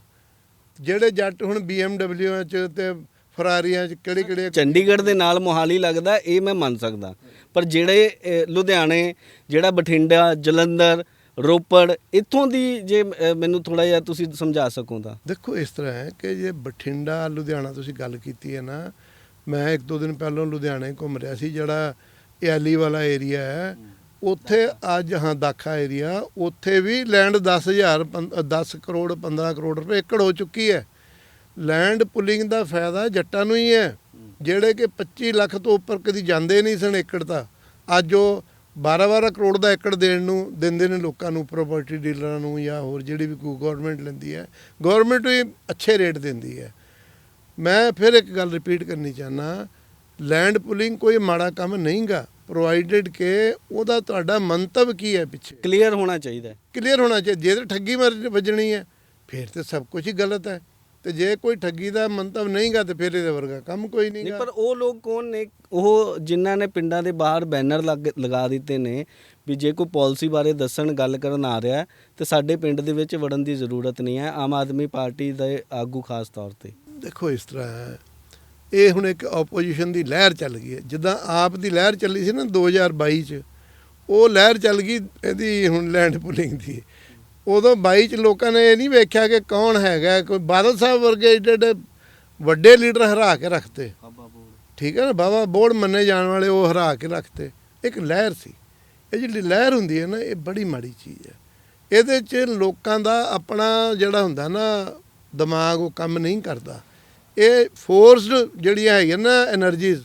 ਜਿਹੜੇ ਜੱਟ ਹੁਣ BMW 'ਚ ਤੇ ਫਰਾਰੀਆਂ 'ਚ ਕਿਹੜੇ ਕਿਹੜੇ ਚੰਡੀਗੜ੍ਹ ਦੇ ਨਾਲ ਮੋਹਾਲੀ ਲੱਗਦਾ ਇਹ ਮੈਂ ਮੰਨ ਸਕਦਾ। ਪਰ ਜਿਹੜੇ ਲੁਧਿਆਣੇ ਜਿਹੜਾ ਬਠਿੰਡਾ ਜਲੰਧਰ ਰੋਪੜ ਇੱਥੋਂ ਦੀ ਜੇ ਮੈਨੂੰ ਥੋੜਾ ਜਿਹਾ ਤੁਸੀਂ ਸਮਝਾ ਸਕੋ ਤਾਂ। ਦੇਖੋ ਇਸ ਤਰ੍ਹਾਂ ਹੈ ਕਿ ਜੇ ਬਠਿੰਡਾ ਲੁਧਿਆਣਾ ਤੁਸੀਂ ਗੱਲ ਕੀਤੀ ਹੈ ਨਾ ਮੈਂ ਇੱਕ ਦੋ ਦਿਨ ਪਹਿਲਾਂ ਲੁਧਿਆਣੇ ਘੁੰਮ ਰਿਹਾ ਸੀ ਜਿਹੜਾ ਐਲੀ ਵਾਲਾ ਏਰੀਆ ਹੈ ਉੱਥੇ ਅੱਜ, ਹਾਂ, ਦਾਖਾ ਏਰੀਆ ਉੱਥੇ ਵੀ ਲੈਂਡ 10000 ਪੰ- 10 ਕਰੋੜ 15 ਕਰੋੜ ਰੁਪਏ ਏਕੜ ਹੋ ਚੁੱਕੀ ਹੈ। ਲੈਂਡ ਪੁਲਿੰਗ ਦਾ ਫਾਇਦਾ ਜੱਟਾਂ ਨੂੰ ਹੀ ਹੈ। ਜਿਹੜੇ ਕਿ 25 ਲੱਖ ਤੋਂ ਉੱਪਰ ਕਦੀ ਜਾਂਦੇ ਨਹੀਂ ਸਨ ਏਕੜ ਤਾਂ। ਅੱਜ ਉਹ 12-12 ਕਰੋੜ ਦਾ ਏਕੜ ਦੇਣ ਨੂੰ, ਦਿੰਦੇ ਨੇ ਲੋਕਾਂ ਨੂੰ ਪ੍ਰਾਪਰਟੀ ਡੀਲਰਾਂ ਨੂੰ ਜਾਂ ਹੋਰ ਜਿਹੜੀ ਵੀ ਕੋਈ ਗਵਰਨਮੈਂਟ ਲੈਂਦੀ ਹੈ। ਗਵਰਨਮੈਂਟ ਵੀ ਅੱਛੇ ਰੇਟ ਦਿੰਦੀ ਹੈ। ਮੈਂ ਫਿਰ ਇੱਕ ਗੱਲ ਰਿਪੀਟ ਕਰਨੀ ਚਾਹਨਾ ਲੈਂਡ ਪੁਲਿੰਗ ਕੋਈ ਮਾੜਾ ਕੰਮ ਨਹੀਂਗਾ। ਪ੍ਰੋਵਾਈਡਡ ਕਿ ਉਹਦਾ ਤੁਹਾਡਾ ਮੰਤਵ ਕੀ ਹੈ ਪਿੱਛੇ? ਕਲੀਅਰ ਹੋਣਾ ਚਾਹੀਦਾ। ਕਲੀਅਰ ਹੋਣਾ ਚਾਹੀਦਾ ਜੇ ਤਾਂ ਠੱਗੀ ਮਾਰ ਵੱਜਣੀ ਹੈ ਫਿਰ ਤੇ ਸਭ ਕੁਝ ਹੀ ਗਲਤ ਹੈ। ਤੇ ਜੇ ਕੋਈ ਠੱਗੀ ਦਾ ਮੰਤਵ ਨਹੀਂਗਾ ਤੇ ਫਿਰ ਇਹਦੇ ਵਰਗਾ ਕੰਮ ਕੋਈ ਨਹੀਂ ਨਹੀਂਗਾ। ਪਰ ਉਹ ਲੋਕ ਕੌਣ ਨੇ? ਉਹ ਜਿਨ੍ਹਾਂ ਨੇ ਪਿੰਡਾਂ ਦੇ ਬਾਹਰ ਬੈਨਰ ਲੱਗ- ਲਗਾ ਦਿੱਤੇ ਨੇ ਵੀ ਜੇ ਕੋਈ ਪਾਲਿਸੀ ਬਾਰੇ ਦੱਸਣ ਗੱਲ ਕਰਨ ਆ ਰਿਹਾ ਤੇ ਸਾਡੇ ਪਿੰਡ ਦੇ ਵਿੱਚ ਵੜਨ ਦੀ ਜ਼ਰੂਰਤ ਨਹੀਂ ਹੈ ਆਮ ਆਦਮੀ ਪਾਰਟੀ ਦੇ ਆਗੂ ਖਾਸ ਤੌਰ ਤੇ। ਦੇਖੋ ਇਸ ਤਰ੍ਹਾਂ ਹੈ। ਇਹ ਹੁਣ ਇੱਕ ਆਪੋਜੀਸ਼ਨ ਦੀ ਲਹਿਰ ਚੱਲ ਗਈ ਹੈ। ਜਿੱਦਾਂ ਆਪ ਦੀ ਲਹਿਰ ਚੱਲੀ ਸੀ ਨਾ 2022 ਚ ਉਹ ਲਹਿਰ ਚੱਲ ਗਈ ਇਹਦੀ ਹੁਣ ਲੈਂਡ ਪੁਲਿੰਗ ਦੀ। ਉਦੋਂ 22 ਚ ਲੋਕਾਂ ਨੇ ਇਹ ਨਹੀਂ ਵੇਖਿਆ ਕਿ ਕੌਣ ਹੈਗਾ ਕੋਈ ਬਾਦਲ ਸਾਹਿਬ ਵਰਗੇ ਏਡੇ ਵੱਡੇ ਲੀਡਰ ਹਰਾ ਕੇ ਰੱਖਤੇ। ਠੀਕ ਹੈ ਨਾ ਬਾਬਾ ਬੋੜ ਮੰਨੇ ਜਾਣ ਵਾਲੇ ਉਹ ਹਰਾ ਕੇ ਰੱਖਤੇ। ਇੱਕ ਲਹਿਰ ਸੀ। ਇਹ ਜਿਹੜੀ ਲਹਿਰ ਹੁੰਦੀ ਹੈ ਨਾ ਇਹ ਬੜੀ ਮਾੜੀ ਚੀਜ਼ ਹੈ। ਇਹਦੇ 'ਚ ਲੋਕਾਂ ਦਾ ਆਪਣਾ ਜਿਹੜਾ ਹੁੰਦਾ ਨਾ ਦਿਮਾਗ ਉਹ ਕੰਮ ਨਹੀਂ ਕਰਦਾ। ਇਹ ਫੋਰਸਡ ਜਿਹੜੀਆਂ ਹੈਗੀਆਂ ਨਾ એનર્ਜੀਜ਼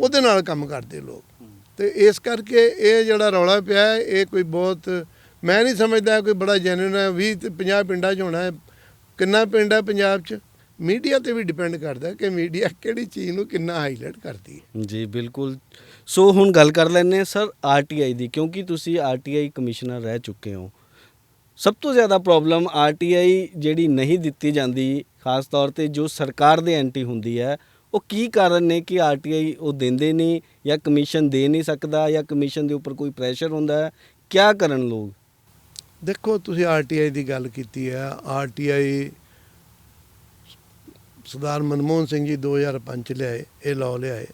ਉਹਦੇ ਨਾਲ ਕੰਮ ਕਰਦੇ ਲੋਕ। ਤੇ ਇਸ ਕਰਕੇ ਇਹ ਜਿਹੜਾ ਰੌਲਾ ਪਿਆ, ਇਹ ਕੋਈ ਬਹੁਤ, ਮੈਂ ਨਹੀਂ ਸਮਝਦਾ ਕੋਈ ਬੜਾ ਜੈਨੂਨ ਹੈ। 20 ਤੇ 50 ਪਿੰਡਾਂ 'ਚ ਹੋਣਾ ਹੈ। ਕਿੰਨਾ ਪਿੰਡ ਹੈ ਪੰਜਾਬ 'ਚ? ਮੀਡੀਆ ਤੇ ਵੀ ਡਿਪੈਂਡ ਕਰਦਾ ਕਿ ਮੀਡੀਆ ਕਿਹੜੀ ਚੀਜ਼ ਨੂੰ ਕਿੰਨਾ ਹਾਈਲਾਈਟ ਕਰਦੀ ਹੈ। ਜੀ, ਬਿਲਕੁਲ। ਸੋ ਹੁਣ ਗੱਲ ਕਰ ਲੈਂਦੇ ਹਾਂ ਸਰ ਆਰਟੀਆਈ ਦੀ, ਕਿਉਂਕਿ ਤੁਸੀਂ ਆਰਟੀਆਈ ਕਮਿਸ਼ਨਰ ਰਹਿ ਚੁੱਕੇ ਹੋ। ਸਭ ਤੋਂ ਜ਼ਿਆਦਾ ਪ੍ਰੋਬਲਮ ਆਰਟੀਆਈ ਜਿਹੜੀ ਨਹੀਂ ਦਿੱਤੀ ਜਾਂਦੀ ਖਾਸ ਤੌਰ ਤੇ ਜੋ ਸਰਕਾਰ ਦੇ ਐਂਟੀ ਹੁੰਦੀ ਹੈ, ਉਹ ਕੀ ਕਾਰਨ ਨੇ ਕਿ ਆਰਟੀਆਈ ਉਹ ਦਿੰਦੇ ਨਹੀਂ ਜਾਂ ਕਮਿਸ਼ਨ ਦੇ ਨਹੀਂ ਸਕਦਾ ਜਾਂ ਕਮਿਸ਼ਨ ਦੇ ਉੱਪਰ ਕੋਈ ਪ੍ਰੈਸ਼ਰ ਹੁੰਦਾ ਹੈ? ਕਿਆ ਕਰਨ ਲੋਕ? ਦੇਖੋ, ਤੁਸੀਂ ਆਰਟੀਆਈ ਦੀ ਗੱਲ ਕੀਤੀ ਹੈ। ਆਰਟੀਆਈ ਸਰਦਾਰ ਮਨਮੋਹਨ ਸਿੰਘ ਜੀ 2005 ਚ ਲਿਆਏ, ਇਹ ਲਾਅ ਲਿਆਏ।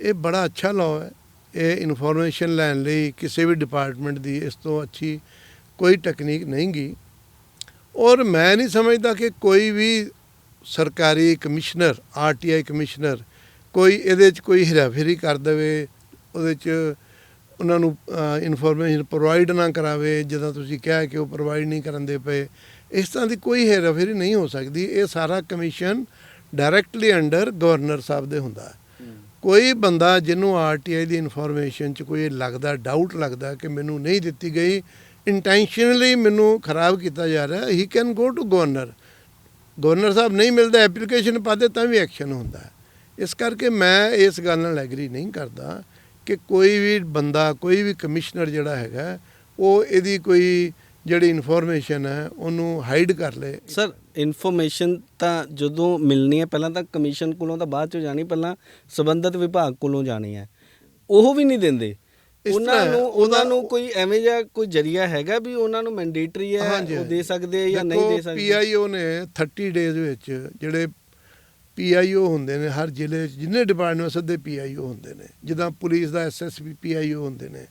ਇਹ ਬੜਾ ਅੱਛਾ ਲਾਅ ਹੈ। ਇਹ ਇਨਫੋਰਮੇਸ਼ਨ ਲੈਣ ਲਈ ਕਿਸੇ ਵੀ ਡਿਪਾਰਟਮੈਂਟ ਦੀ ਇਸ ਤੋਂ ਅੱਛੀ ਕੋਈ ਟੈਕਨੀਕ ਨਹੀਂ ਗੀ। ਔਰ ਮੈਂ ਨਹੀਂ ਸਮਝਦਾ ਕਿ ਕੋਈ ਵੀ ਸਰਕਾਰੀ ਕਮਿਸ਼ਨਰ ਆਰਟੀਆਈ ਕਮਿਸ਼ਨਰ, ਕੋਈ ਇਹਦੇ 'ਚ ਕੋਈ ਹੇਰਾਫੇਰੀ ਕਰ ਦੇਵੇ, ਉਹਦੇ 'ਚ ਉਹਨਾਂ ਨੂੰ ਇਨਫੋਰਮੇਸ਼ਨ ਪ੍ਰੋਵਾਈਡ ਨਾ ਕਰਾਵੇ, ਜਦੋਂ ਤੁਸੀਂ ਕਿਹਾ ਕਿ ਉਹ ਪ੍ਰੋਵਾਈਡ ਨਹੀਂ ਕਰਨਦੇ ਪਏ, ਇਸ ਤਰ੍ਹਾਂ ਦੀ ਕੋਈ ਹੇਰਾਫੇਰੀ ਨਹੀਂ ਹੋ ਸਕਦੀ। ਇਹ ਸਾਰਾ ਕਮਿਸ਼ਨ ਡਾਇਰੈਕਟਲੀ ਅੰਡਰ ਗਵਰਨਰ ਸਾਹਿਬ ਦੇ ਹੁੰਦਾ ਕੋਈ ਬੰਦਾ ਜਿਹਨੂੰ ਆਰਟੀਆਈ ਦੀ ਇਨਫੋਰਮੇਸ਼ਨ 'ਚ ਕੋਈ ਲੱਗਦਾ ਡਾਊਟ ਲੱਗਦਾ ਕਿ ਮੈਨੂੰ ਨਹੀਂ ਦਿੱਤੀ ਗਈ ਇੰਟੈਂਸ਼ਨਲੀ ਮੈਨੂੰ ਖਰਾਬ ਕੀਤਾ ਜਾ ਰਿਹਾ he can go to governor governor ਸਾਹਿਬ ਨਹੀਂ ਮਿਲਦਾ ਐਪਲੀਕੇਸ਼ਨ ਪਾ ਦੇ ਤਾਂ ਵੀ ਐਕਸ਼ਨ ਹੁੰਦਾ ਹੈ। ਇਸ ਕਰਕੇ ਮੈਂ ਇਸ ਗੱਲ ਨਾਲ ਐਗਰੀ ਨਹੀਂ ਕਰਦਾ ਕਿ ਕੋਈ ਵੀ ਬੰਦਾ, ਕੋਈ ਵੀ ਕਮਿਸ਼ਨਰ ਜਿਹੜਾ ਹੈਗਾ, ਉਹ ਇਹਦੀ ਕੋਈ ਜਿਹੜੀ ਇਨਫੋਰਮੇਸ਼ਨ ਹੈ, ਉਹਨੂੰ ਹਾਈਡ ਕਰ ਲੇ। ਸਰ ਇਨਫੋਰਮੇਸ਼ਨ ਤਾਂ ਜਦੋਂ ਮਿਲਣੀ ਹੈ, ਪਹਿਲਾਂ ਤਾਂ ਕਮਿਸ਼ਨ ਕੋਲੋਂ ਤਾਂ ਬਾਅਦ 'ਚੋਂ ਜਾਣੀ, ਪਹਿਲਾਂ ਸਬੰਧਤ ਵਿਭਾਗ ਕੋਲੋਂ ਜਾਣੀ ਹੈ। ਉਹ ਵੀ ਨਹੀਂ ਦਿੰਦੇ। ਉਹਨਾਂ ਨੂੰ ਉਹਨਾਂ ਨੂੰ ਕੋਈ ਐਵੇਂ ਜਿਹਾ ਕੋਈ ਜਰੀਆ ਹੈਗਾ ਵੀ ਉਹਨਾਂ ਨੂੰ ਮੈਂਡੇਟਰੀ ਹੈ ਉਹ। ਦੇ ਸਕਦੇ ਆ ਜਾਂ ਨਹੀਂ ਦੇ ਸਕਦੇ? ਪੀਆਈਓ ਨੇ 30 ਡੇਜ਼ ਵਿੱਚ ਜਿਹੜੇ ਪੀਆਈਓ ਹੁੰਦੇ ਨੇ ਹਰ ਜ਼ਿਲ੍ਹੇ 'ਚ ਜਿੰਨੇ ਡਿਪਾਰਟਮੈਂਟ ਸੱਦੇ ਪੀਆਈਓ ਹੁੰਦੇ ਨੇ ਜਿੱਦਾਂ ਪੁਲਿਸ ਦਾ ਐਸਐਸਪੀ ਪੀਆਈਓ ਹੁੰਦੇ ਨੇ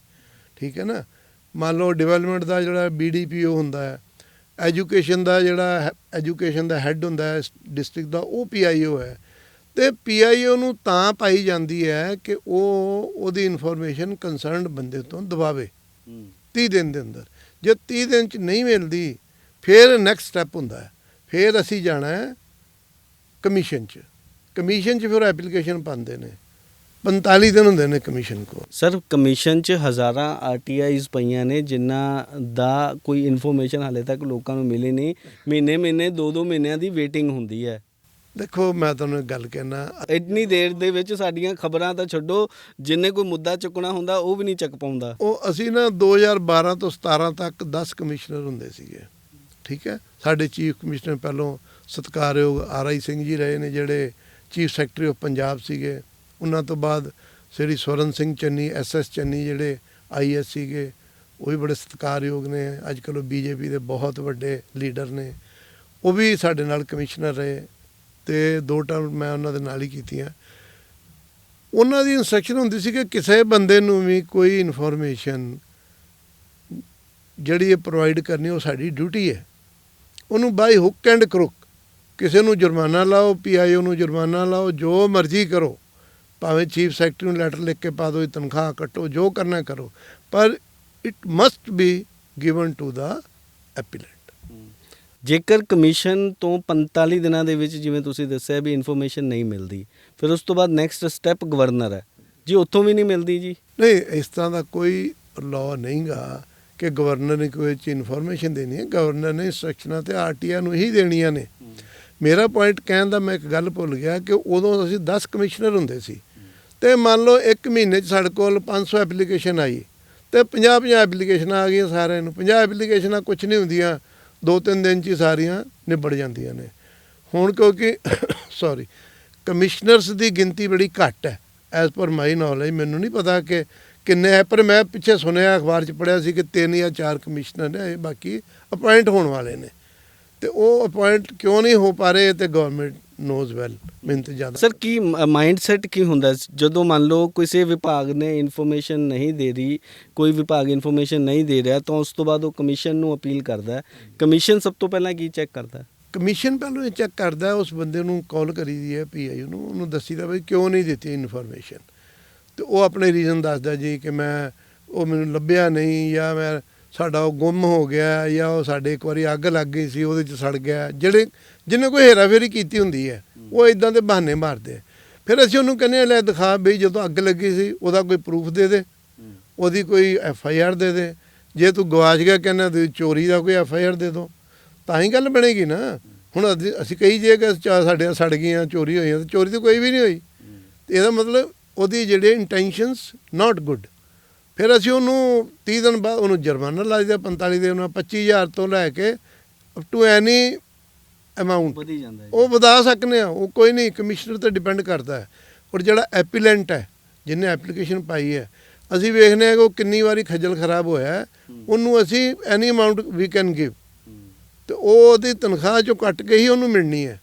ਠੀਕ ਹੈ ਨਾ? ਮੰਨ ਲਓ ਡਿਵੈਲਪਮੈਂਟ ਦਾ ਜਿਹੜਾ ਬੀਡੀਪੀਓ ਹੁੰਦਾ ਹੈ ਐਜੂਕੇਸ਼ਨ ਦਾ ਜਿਹੜਾ ਐਜੂਕੇਸ਼ਨ ਦਾ ਹੈੱਡ ਹੁੰਦਾ ਹੈ ਡਿਸਟ੍ਰਿਕਟ ਦਾ ਉਹ ਪੀਆਈਓ ਹੈ। ਤੇ ਪੀਆਈਓ ਨੂੰ ਤਾਂ ਪਾਈ ਜਾਂਦੀ ਹੈ ਕਿ ਉਹ ਉਹਦੀ ਇਨਫੋਰਮੇਸ਼ਨ ਕੰਸਰਨਡ ਬੰਦੇ ਤੋਂ ਦਬਾਵੇ ਹੂੰ। 30 ਦਿਨ ਦੇ ਅੰਦਰ। ਜੇ 30 ਦਿਨ ਚ ਨਹੀਂ ਮਿਲਦੀ ਫਿਰ ਨੈਕਸਟ ਸਟੈਪ ਹੁੰਦਾ ਹੈ। ਫਿਰ ਅਸੀਂ ਜਾਣਾ ਹੈ ਕਮਿਸ਼ਨ ਚ। ਕਮਿਸ਼ਨ ਚ ਫਿਰ ਐਪਲੀਕੇਸ਼ਨ ਪਾਉਂਦੇ ਨੇ। 45 ਦਿਨ ਹੁੰਦੇ ਨੇ ਕਮਿਸ਼ਨ ਕੋ ਸਰ ਕਮਿਸ਼ਨ 'ਚ ਹਜ਼ਾਰਾਂ ਆਰਟੀਆਈਜ਼ ਪਈਆਂ ਨੇ ਜਿਨ੍ਹਾਂ ਦਾ ਕੋਈ ਇਨਫੋਰਮੇਸ਼ਨ ਹਾਲੇ ਤੱਕ ਲੋਕਾਂ ਨੂੰ ਮਿਲੀ ਨਹੀਂ। ਮਹੀਨੇ ਮਹੀਨੇ ਦੋ ਦੋ ਮਹੀਨਿਆਂ ਦੀ ਵੇਟਿੰਗ ਹੁੰਦੀ ਹੈ। ਦੇਖੋ ਮੈਂ ਤੁਹਾਨੂੰ ਇੱਕ ਗੱਲ ਕਹਿਣਾ ਇੰਨੀ ਦੇਰ ਦੇ ਵਿੱਚ ਸਾਡੀਆਂ ਖਬਰਾਂ ਤਾਂ ਛੱਡੋ ਜਿੰਨੇ ਕੋਈ ਮੁੱਦਾ ਚੁੱਕਣਾ ਹੁੰਦਾ ਉਹ ਵੀ ਨਹੀਂ ਚੱਕ ਪਾਉਂਦਾ। ਉਹ ਅਸੀਂ ਨਾ 2012 ਤੋਂ 17 ਤੱਕ 10 ਕਮਿਸ਼ਨਰ ਹੁੰਦੇ ਸੀਗੇ। ਠੀਕ ਹੈ? ਸਾਡੇ ਚੀਫ ਕਮਿਸ਼ਨਰ ਪਹਿਲੋਂ ਸਤਿਕਾਰਯੋਗ ਆਰ ਆਈ ਸਿੰਘ ਜੀ ਰਹੇ ਨੇ ਜਿਹੜੇ ਚੀਫ ਸੈਕਟਰੀ ਆਫ ਪੰਜਾਬ ਸੀਗੇ। ਉਹਨਾਂ ਤੋਂ ਬਾਅਦ ਸ੍ਰੀ ਸਵਰਨ ਸਿੰਘ ਚੰਨੀ ਐਸ ਐਸ ਚੰਨੀ ਜਿਹੜੇ ਆਈ ਐਸ ਸੀਗੇ ਉਹ ਵੀ ਬੜੇ ਸਤਿਕਾਰਯੋਗ ਨੇ। ਅੱਜ ਕੱਲ੍ਹ ਉਹ ਬੀਜੇਪੀ ਦੇ ਬਹੁਤ ਵੱਡੇ ਲੀਡਰ ਨੇ। ਉਹ ਵੀ ਸਾਡੇ ਨਾਲ ਕਮਿਸ਼ਨਰ ਰਹੇ। ਤੇ ਦੋ ਟਰਮ ਮੈਂ ਉਹਨਾਂ ਦੇ ਨਾਲ ਹੀ ਕੀਤੀਆਂ। ਉਹਨਾਂ ਦੀ ਇਨਸਟਰਕਸ਼ਨ ਹੁੰਦੀ ਸੀ ਕਿ ਕਿਸੇ ਬੰਦੇ ਨੂੰ ਵੀ ਕੋਈ ਇਨਫੋਰਮੇਸ਼ਨ ਜਿਹੜੀ ਇਹ ਪ੍ਰੋਵਾਈਡ ਕਰਨੀ, ਉਹ ਸਾਡੀ ਡਿਊਟੀ ਹੈ। ਉਹਨੂੰ ਬਾਈ ਹੁੱਕ ਐਂਡ ਕਰੁਕ ਕਿਸੇ ਨੂੰ ਜੁਰਮਾਨਾ ਲਾਓ ਪੀਆਈਓ ਨੂੰ ਜੁਰਮਾਨਾ ਲਾਓ, ਜੋ ਮਰਜ਼ੀ ਕਰੋ, ਭਾਵੇਂ ਚੀਫ ਸੈਕਟਰੀ ਨੂੰ ਲੈਟਰ ਲਿਖ ਕੇ ਪਾ ਦਿਓ, ਤਨਖਾਹ ਕੱਟੋ, ਜੋ ਕਰਨਾ ਕਰੋ, ਪਰ it must be given to the appellant ਜੇਕਰ ਕਮਿਸ਼ਨ ਤੋਂ 45 ਦਿਨਾਂ ਦੇ ਵਿੱਚ ਜਿਵੇਂ ਤੁਸੀਂ ਦੱਸਿਆ ਵੀ ਇਨਫੋਰਮੇਸ਼ਨ ਨਹੀਂ ਮਿਲਦੀ, ਫਿਰ ਉਸ ਤੋਂ ਬਾਅਦ ਨੈਕਸਟ ਸਟੈਪ ਗਵਰਨਰ ਹੈ। ਜੀ, ਉੱਥੋਂ ਵੀ ਨਹੀਂ ਮਿਲਦੀ ਜੀ? ਨਹੀਂ, ਇਸ ਤਰ੍ਹਾਂ ਦਾ ਕੋਈ ਲਾਅ ਨਹੀਂਗਾ ਕਿ ਗਵਰਨਰ ਨੇ ਕੋਈ ਚ ਇਨਫੋਰਮੇਸ਼ਨ ਦੇਣੀ ਹੈ। ਗਵਰਨਰ ਨੇ ਇਨਸਟਰਕਸ਼ਨਾਂ ਤੇ ਆਰਟੀਆ ਨੂੰ ਹੀ ਦੇਣੀਆਂ ਨੇ। ਮੇਰਾ ਪੁਆਇੰਟ ਕਹਿਣ ਦਾ ਮੈਂ ਇੱਕ ਗੱਲ ਭੁੱਲ ਗਿਆ ਕਿ ਉਦੋਂ ਅਸੀਂ 10 ਕਮਿਸ਼ਨਰ ਹੁੰਦੇ ਸੀ। ਤੇ ਮੰਨ ਲਓ ਇੱਕ ਮਹੀਨੇ 'ਚ ਸਾਡੇ ਕੋਲ 500 ਐਪਲੀਕੇਸ਼ਨ ਆਈ ਤੇ 50 50 ਐਪਲੀਕੇਸ਼ਨਾਂ ਆ ਗਈਆਂ ਸਾਰਿਆਂ ਨੂੰ। 50 ਐਪਲੀਕੇਸ਼ਨਾਂ ਕੁਝ ਨਹੀਂ ਹੁੰਦੀਆਂ। ਦੋ ਤਿੰਨ ਦਿਨ 'ਚ ਹੀ ਸਾਰੀਆਂ ਨਿਬੜ ਜਾਂਦੀਆਂ ਨੇ। ਹੁਣ ਕਿਉਂਕਿ ਸੌਰੀ ਕਮਿਸ਼ਨਰਸ ਦੀ ਗਿਣਤੀ ਬੜੀ ਘੱਟ ਹੈ ਐਜ਼ ਪਰ ਮਾਈ ਨੌਲੇਜ ਮੈਨੂੰ ਨਹੀਂ ਪਤਾ ਕਿ ਕਿੰਨੇ ਹੈ, ਪਰ ਮੈਂ ਪਿੱਛੇ ਸੁਣਿਆ, ਅਖਬਾਰ 'ਚ ਪੜਿਆ ਸੀ ਕਿ ਤਿੰਨ ਜਾਂ ਚਾਰ ਕਮਿਸ਼ਨਰ ਨੇ ਇਹ ਬਾਕੀ ਅਪਾਇੰਟ ਹੋਣ ਵਾਲੇ ਨੇ। ਤੇ ਉਹ ਅਪਾਇੰਟ ਕਿਉਂ ਨਹੀਂ ਹੋ ਪਾ ਰਹੇ ਇਹ ਤੇ ਗਵਰਨਮੈਂਟ ਨੋਜ਼ ਵੈਲ ਮੈਨੂੰ ਤੇ ਜ਼ਿਆਦਾ ਸਰ ਕੀ ਮਾਈਂਡ ਸੈਟ ਕੀ ਹੁੰਦਾ? ਜਦੋਂ ਮੰਨ ਲਓ ਕਿਸੇ ਵਿਭਾਗ ਨੇ ਇਨਫੋਰਮੇਸ਼ਨ ਨਹੀਂ ਦੇ ਰਹੀ ਕੋਈ ਵਿਭਾਗ ਇਨਫੋਰਮੇਸ਼ਨ ਨਹੀਂ ਦੇ ਰਿਹਾ ਤਾਂ ਉਸ ਤੋਂ ਬਾਅਦ ਉਹ ਕਮਿਸ਼ਨ ਨੂੰ ਅਪੀਲ ਕਰਦਾ ਕਮਿਸ਼ਨ ਸਭ ਤੋਂ ਪਹਿਲਾਂ ਕੀ ਚੈੱਕ ਕਰਦਾ ਕਮਿਸ਼ਨ ਪਹਿਲਾਂ ਇਹ ਚੈੱਕ ਕਰਦਾ ਉਸ ਬੰਦੇ ਨੂੰ ਕਾਲ ਕਰੀਦੀ ਹੈ ਪੀਆਈ ਨੂੰ ਉਹਨੂੰ ਦੱਸੀਦਾ ਬਈ ਕਿਉਂ ਨਹੀਂ ਦਿੱਤੀ ਇਨਫੋਰਮੇਸ਼ਨ ਤੇ ਉਹ ਆਪਣੇ ਰੀਜ਼ਨ ਦੱਸਦਾ ਜੀ ਕਿ ਮੈਂ ਉਹ ਮੈਨੂੰ ਲੱਭਿਆ ਨਹੀਂ ਜਾਂ ਮੈਂ ਸਾਡਾ ਉਹ ਗੁੰਮ ਹੋ ਗਿਆ ਜਾਂ ਉਹ ਸਾਡੇ ਇੱਕ ਵਾਰੀ ਅੱਗ ਲੱਗ ਗਈ ਸੀ ਉਹਦੇ ਚ ਸੜ ਗਿਆ। ਜਿਹੜੇ ਜਿਹਨੇ ਕੋਈ ਹੇਰਾਫੇਰੀ ਕੀਤੀ ਹੁੰਦੀ ਹੈ, ਉਹ ਇਦਾਂ ਦੇ ਬਹਾਨੇ ਮਾਰਦੇ ਆ। ਫਿਰ ਅਸੀਂ ਉਹਨੂੰ ਕਹਿੰਦੇ ਆ, ਲੈ ਦਿਖਾ ਬਈ ਜਦੋਂ ਅੱਗ ਲੱਗੀ ਸੀ, ਉਹਦਾ ਕੋਈ ਪ੍ਰੂਫ ਦੇ ਦੇ, ਉਹਦੀ ਕੋਈ ਐਫ ਆਈ ਆਰ ਦੇ ਦੇ। ਜੇ ਤੂੰ ਗਵਾਚ ਗਿਆ ਕਹਿੰਦਾ ਤੇ ਚੋਰੀ ਦਾ ਕੋਈ ਐਫ ਆਈ ਆਰ ਦੇ ਦੋ, ਤਾਂ ਹੀ ਗੱਲ ਬਣੇਗੀ ਨਾ। ਹੁਣ ਅਸੀਂ- ਅਸੀਂ ਕਹੀ ਜੇ ਕਿ ਚਾ- ਸਾਡੇ ਸੜ ਗਈਆਂ, ਚੋਰੀ ਹੋਈਆਂ ਤੇ ਚੋਰੀ ਤਾਂ ਕੋਈ ਵੀ ਨਹੀਂ ਹੋਈ। ਤੇ ਇਹਦਾ ਮਤਲਬ ਉਹਦੀ ਜਿਹੜੇ ਇੰਟੈਂਸ਼ਨਸ ਨਾਟ ਗੁੱਡ ਫਿਰ ਅਸੀਂ ਉਹਨੂੰ 30 ਦਿਨ ਬਾਅਦ ਉਹਨੂੰ ਜੁਰਮਾਨਾ ਲਾ ਦਿੱਤਾ 45 ਦੇ ਉਹਨਾਂ 25000 ਤੋਂ ਲੈ ਕੇ ਅਪ ਟੂ ਐਨੀ ਅਮਾਉਂਟ ਵਧੀ ਜਾਂਦਾ ਹੈ ਉਹ ਵਧਾ ਸਕਨੇ ਆ ਉਹ ਕੋਈ ਨਹੀਂ ਕਮਿਸ਼ਨਰ ਤੇ ਡਿਪੈਂਡ ਕਰਦਾ ਹੈ। ਔਰ ਜਿਹੜਾ ਐਪੀਲੈਂਟ ਹੈ ਜਿਹਨੇ ਐਪਲੀਕੇਸ਼ਨ ਪਾਈ ਹੈ ਅਸੀਂ ਵੇਖਨੇ ਆ ਕਿ ਉਹ ਕਿੰਨੀ ਵਾਰੀ ਖੱਜਲ ਖਰਾਬ ਹੋਇਆ ਹੈ। ਉਹਨੂੰ ਅਸੀਂ ਐਨੀ ਅਮਾਉਂਟ ਵੀ ਕੈਨ ਗਿਵ ਤੇ ਉਹ ਉਹਦੀ ਤਨਖਾਹ ਚੋਂ ਕੱਟ ਕੇ ਹੀ ਉਹਨੂੰ ਮਿਲਣੀ ਹੈ।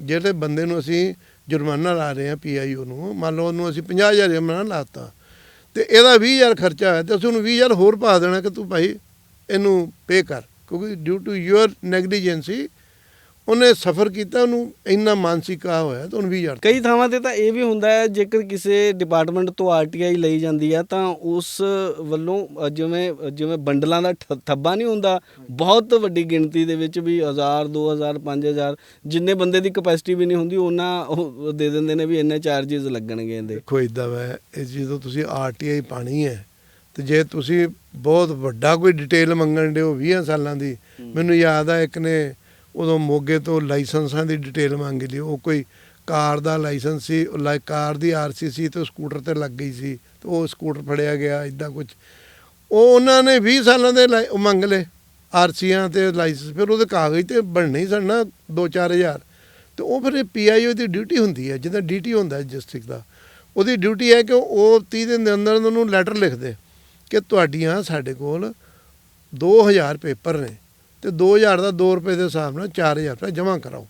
ਜਿਹੜੇ ਬੰਦੇ ਨੂੰ ਅਸੀਂ ਜੁਰਮਾਨਾ ਲਾ ਰਹੇ ਹਾਂ ਪੀਆਈਓ ਨੂੰ ਮੰਨ ਲਓ ਉਹਨੂੰ ਅਸੀਂ 50000 ਜੁਰਮਾਨਾ ਲਾਤਾ। ਤੇ ਇਹਦਾ 20000 ਖਰਚਾ ਹੋਇਆ ਤੇ ਅਸੀਂ ਉਹਨੂੰ 20000 ਹੋਰ ਪਾ ਦੇਣਾ ਕਿ ਤੂੰ ਭਾਈ ਇਹਨੂੰ ਪੇ ਕਰ ਕਿਉਂਕਿ ਡਿਊ ਟੂ ਯੂਅਰ ਨੈਗਲੀਜੈਂਸੀ ਉਹਨੇ ਸਫਰ ਕੀਤਾ ਉਹਨੂੰ ਇੰਨਾ ਮਾਨਸਿਕ ਆ ਹੋਇਆ ਤਾਂ ਉਹਨੂੰ 20000 ਕਈ ਥਾਵਾਂ ਤੇ ਤਾਂ ਇਹ ਵੀ ਹੁੰਦਾ ਹੈ ਜੇਕਰ ਕਿਸੇ ਡਿਪਾਰਟਮੈਂਟ ਤੋਂ ਆਰਟੀਆਈ ਲਈ ਜਾਂਦੀ ਹੈ ਤਾਂ ਉਸ ਵੱਲੋਂ ਜਿਵੇਂ ਜਿਵੇਂ ਬੰਡਲਾਂ ਦਾ ਥੱਬਾ ਨਹੀਂ ਹੁੰਦਾ ਬਹੁਤ ਵੱਡੀ ਗਿਣਤੀ ਦੇ ਵਿੱਚ ਵੀ 1000 2000 5000 ਜਿੰਨੇ ਬੰਦੇ ਦੀ ਕਪੈਸਿਟੀ ਵੀ ਨਹੀਂ ਹੁੰਦੀ ਉਹਨਾਂ ਉਹ ਦੇ ਦਿੰਦੇ ਨੇ ਵੀ ਇੰਨੇ ਚਾਰजेस ਲੱਗਣਗੇ ਇਹਦੇ। ਦੇਖੋ ਇਦਾਂ ਵੈ ਇਹ ਜਦੋਂ ਤੁਸੀਂ ਆਰਟੀਆਈ ਪਾਣੀ ਹੈ ਤੇ ਜੇ ਤੁਸੀਂ ਬਹੁਤ ਵੱਡਾ ਕੋਈ ਡਿਟੇਲ ਮੰਗਣ ਦਿਓ 20 ਸਾਲਾਂ ਦੀ ਮੈਨੂੰ ਯਾਦ ਆ ਇੱਕ ਨੇ ਉਦੋਂ ਮੋਗੇ ਤੋਂ ਲਾਇਸੈਂਸਾਂ ਦੀ ਡਿਟੇਲ ਮੰਗ ਲਈ। ਉਹ ਕੋਈ ਕਾਰ ਦਾ ਲਾਇਸੈਂਸ ਸੀ ਲਾਇ ਕਾਰ ਦੀ ਆਰਸੀ ਸੀ ਤੇ ਸਕੂਟਰ ਤੇ ਲੱਗ ਗਈ ਸੀ ਤੇ ਉਹ ਸਕੂਟਰ ਫੜਿਆ ਗਿਆ ਇਦਾਂ ਕੁਝ ਉਹ ਉਹਨਾਂ ਨੇ 20 ਸਾਲਾਂ ਦੇ ਲਾਇ- ਮੰਗ ਲਏ ਆਰਸੀਆਂ ਤੇ ਲਾਇਸੈਂਸ, ਫਿਰ ਉਹਦੇ ਕਾਗਜ਼ ਤੇ ਬਣਨੇ ਹੀ ਸਨ ਨਾ 2-4000 ਤੇ ਉਹ ਫਿਰ ਪੀਆਈਓ ਦੀ ਡਿਊਟੀ ਹੁੰਦੀ ਹੈ ਜਿਹਦਾ ਡਿਊਟੀ ਹੁੰਦਾ ਡਿਸਟ੍ਰਿਕਟ ਦਾ। ਉਹਦੀ ਡਿਊਟੀ ਹੈ ਕਿ ਉਹ 30 ਦਿਨ ਦੇ ਅੰਦਰ ਉਹਨੂੰ ਲੈਟਰ ਲਿਖ ਦੇ ਕਿ ਤੁਹਾਡੀਆਂ ਸਾਡੇ ਕੋਲ 2000 ਪੇਪਰ ਨੇ। ਤੇ 2000 ਦਾ 2 ਰੁਪਏ ਦੇ ਹਿਸਾਬ ਨਾਲ 4000 ਰੁਪਏ ਜਮ੍ਹਾਂ ਕਰਾਓ।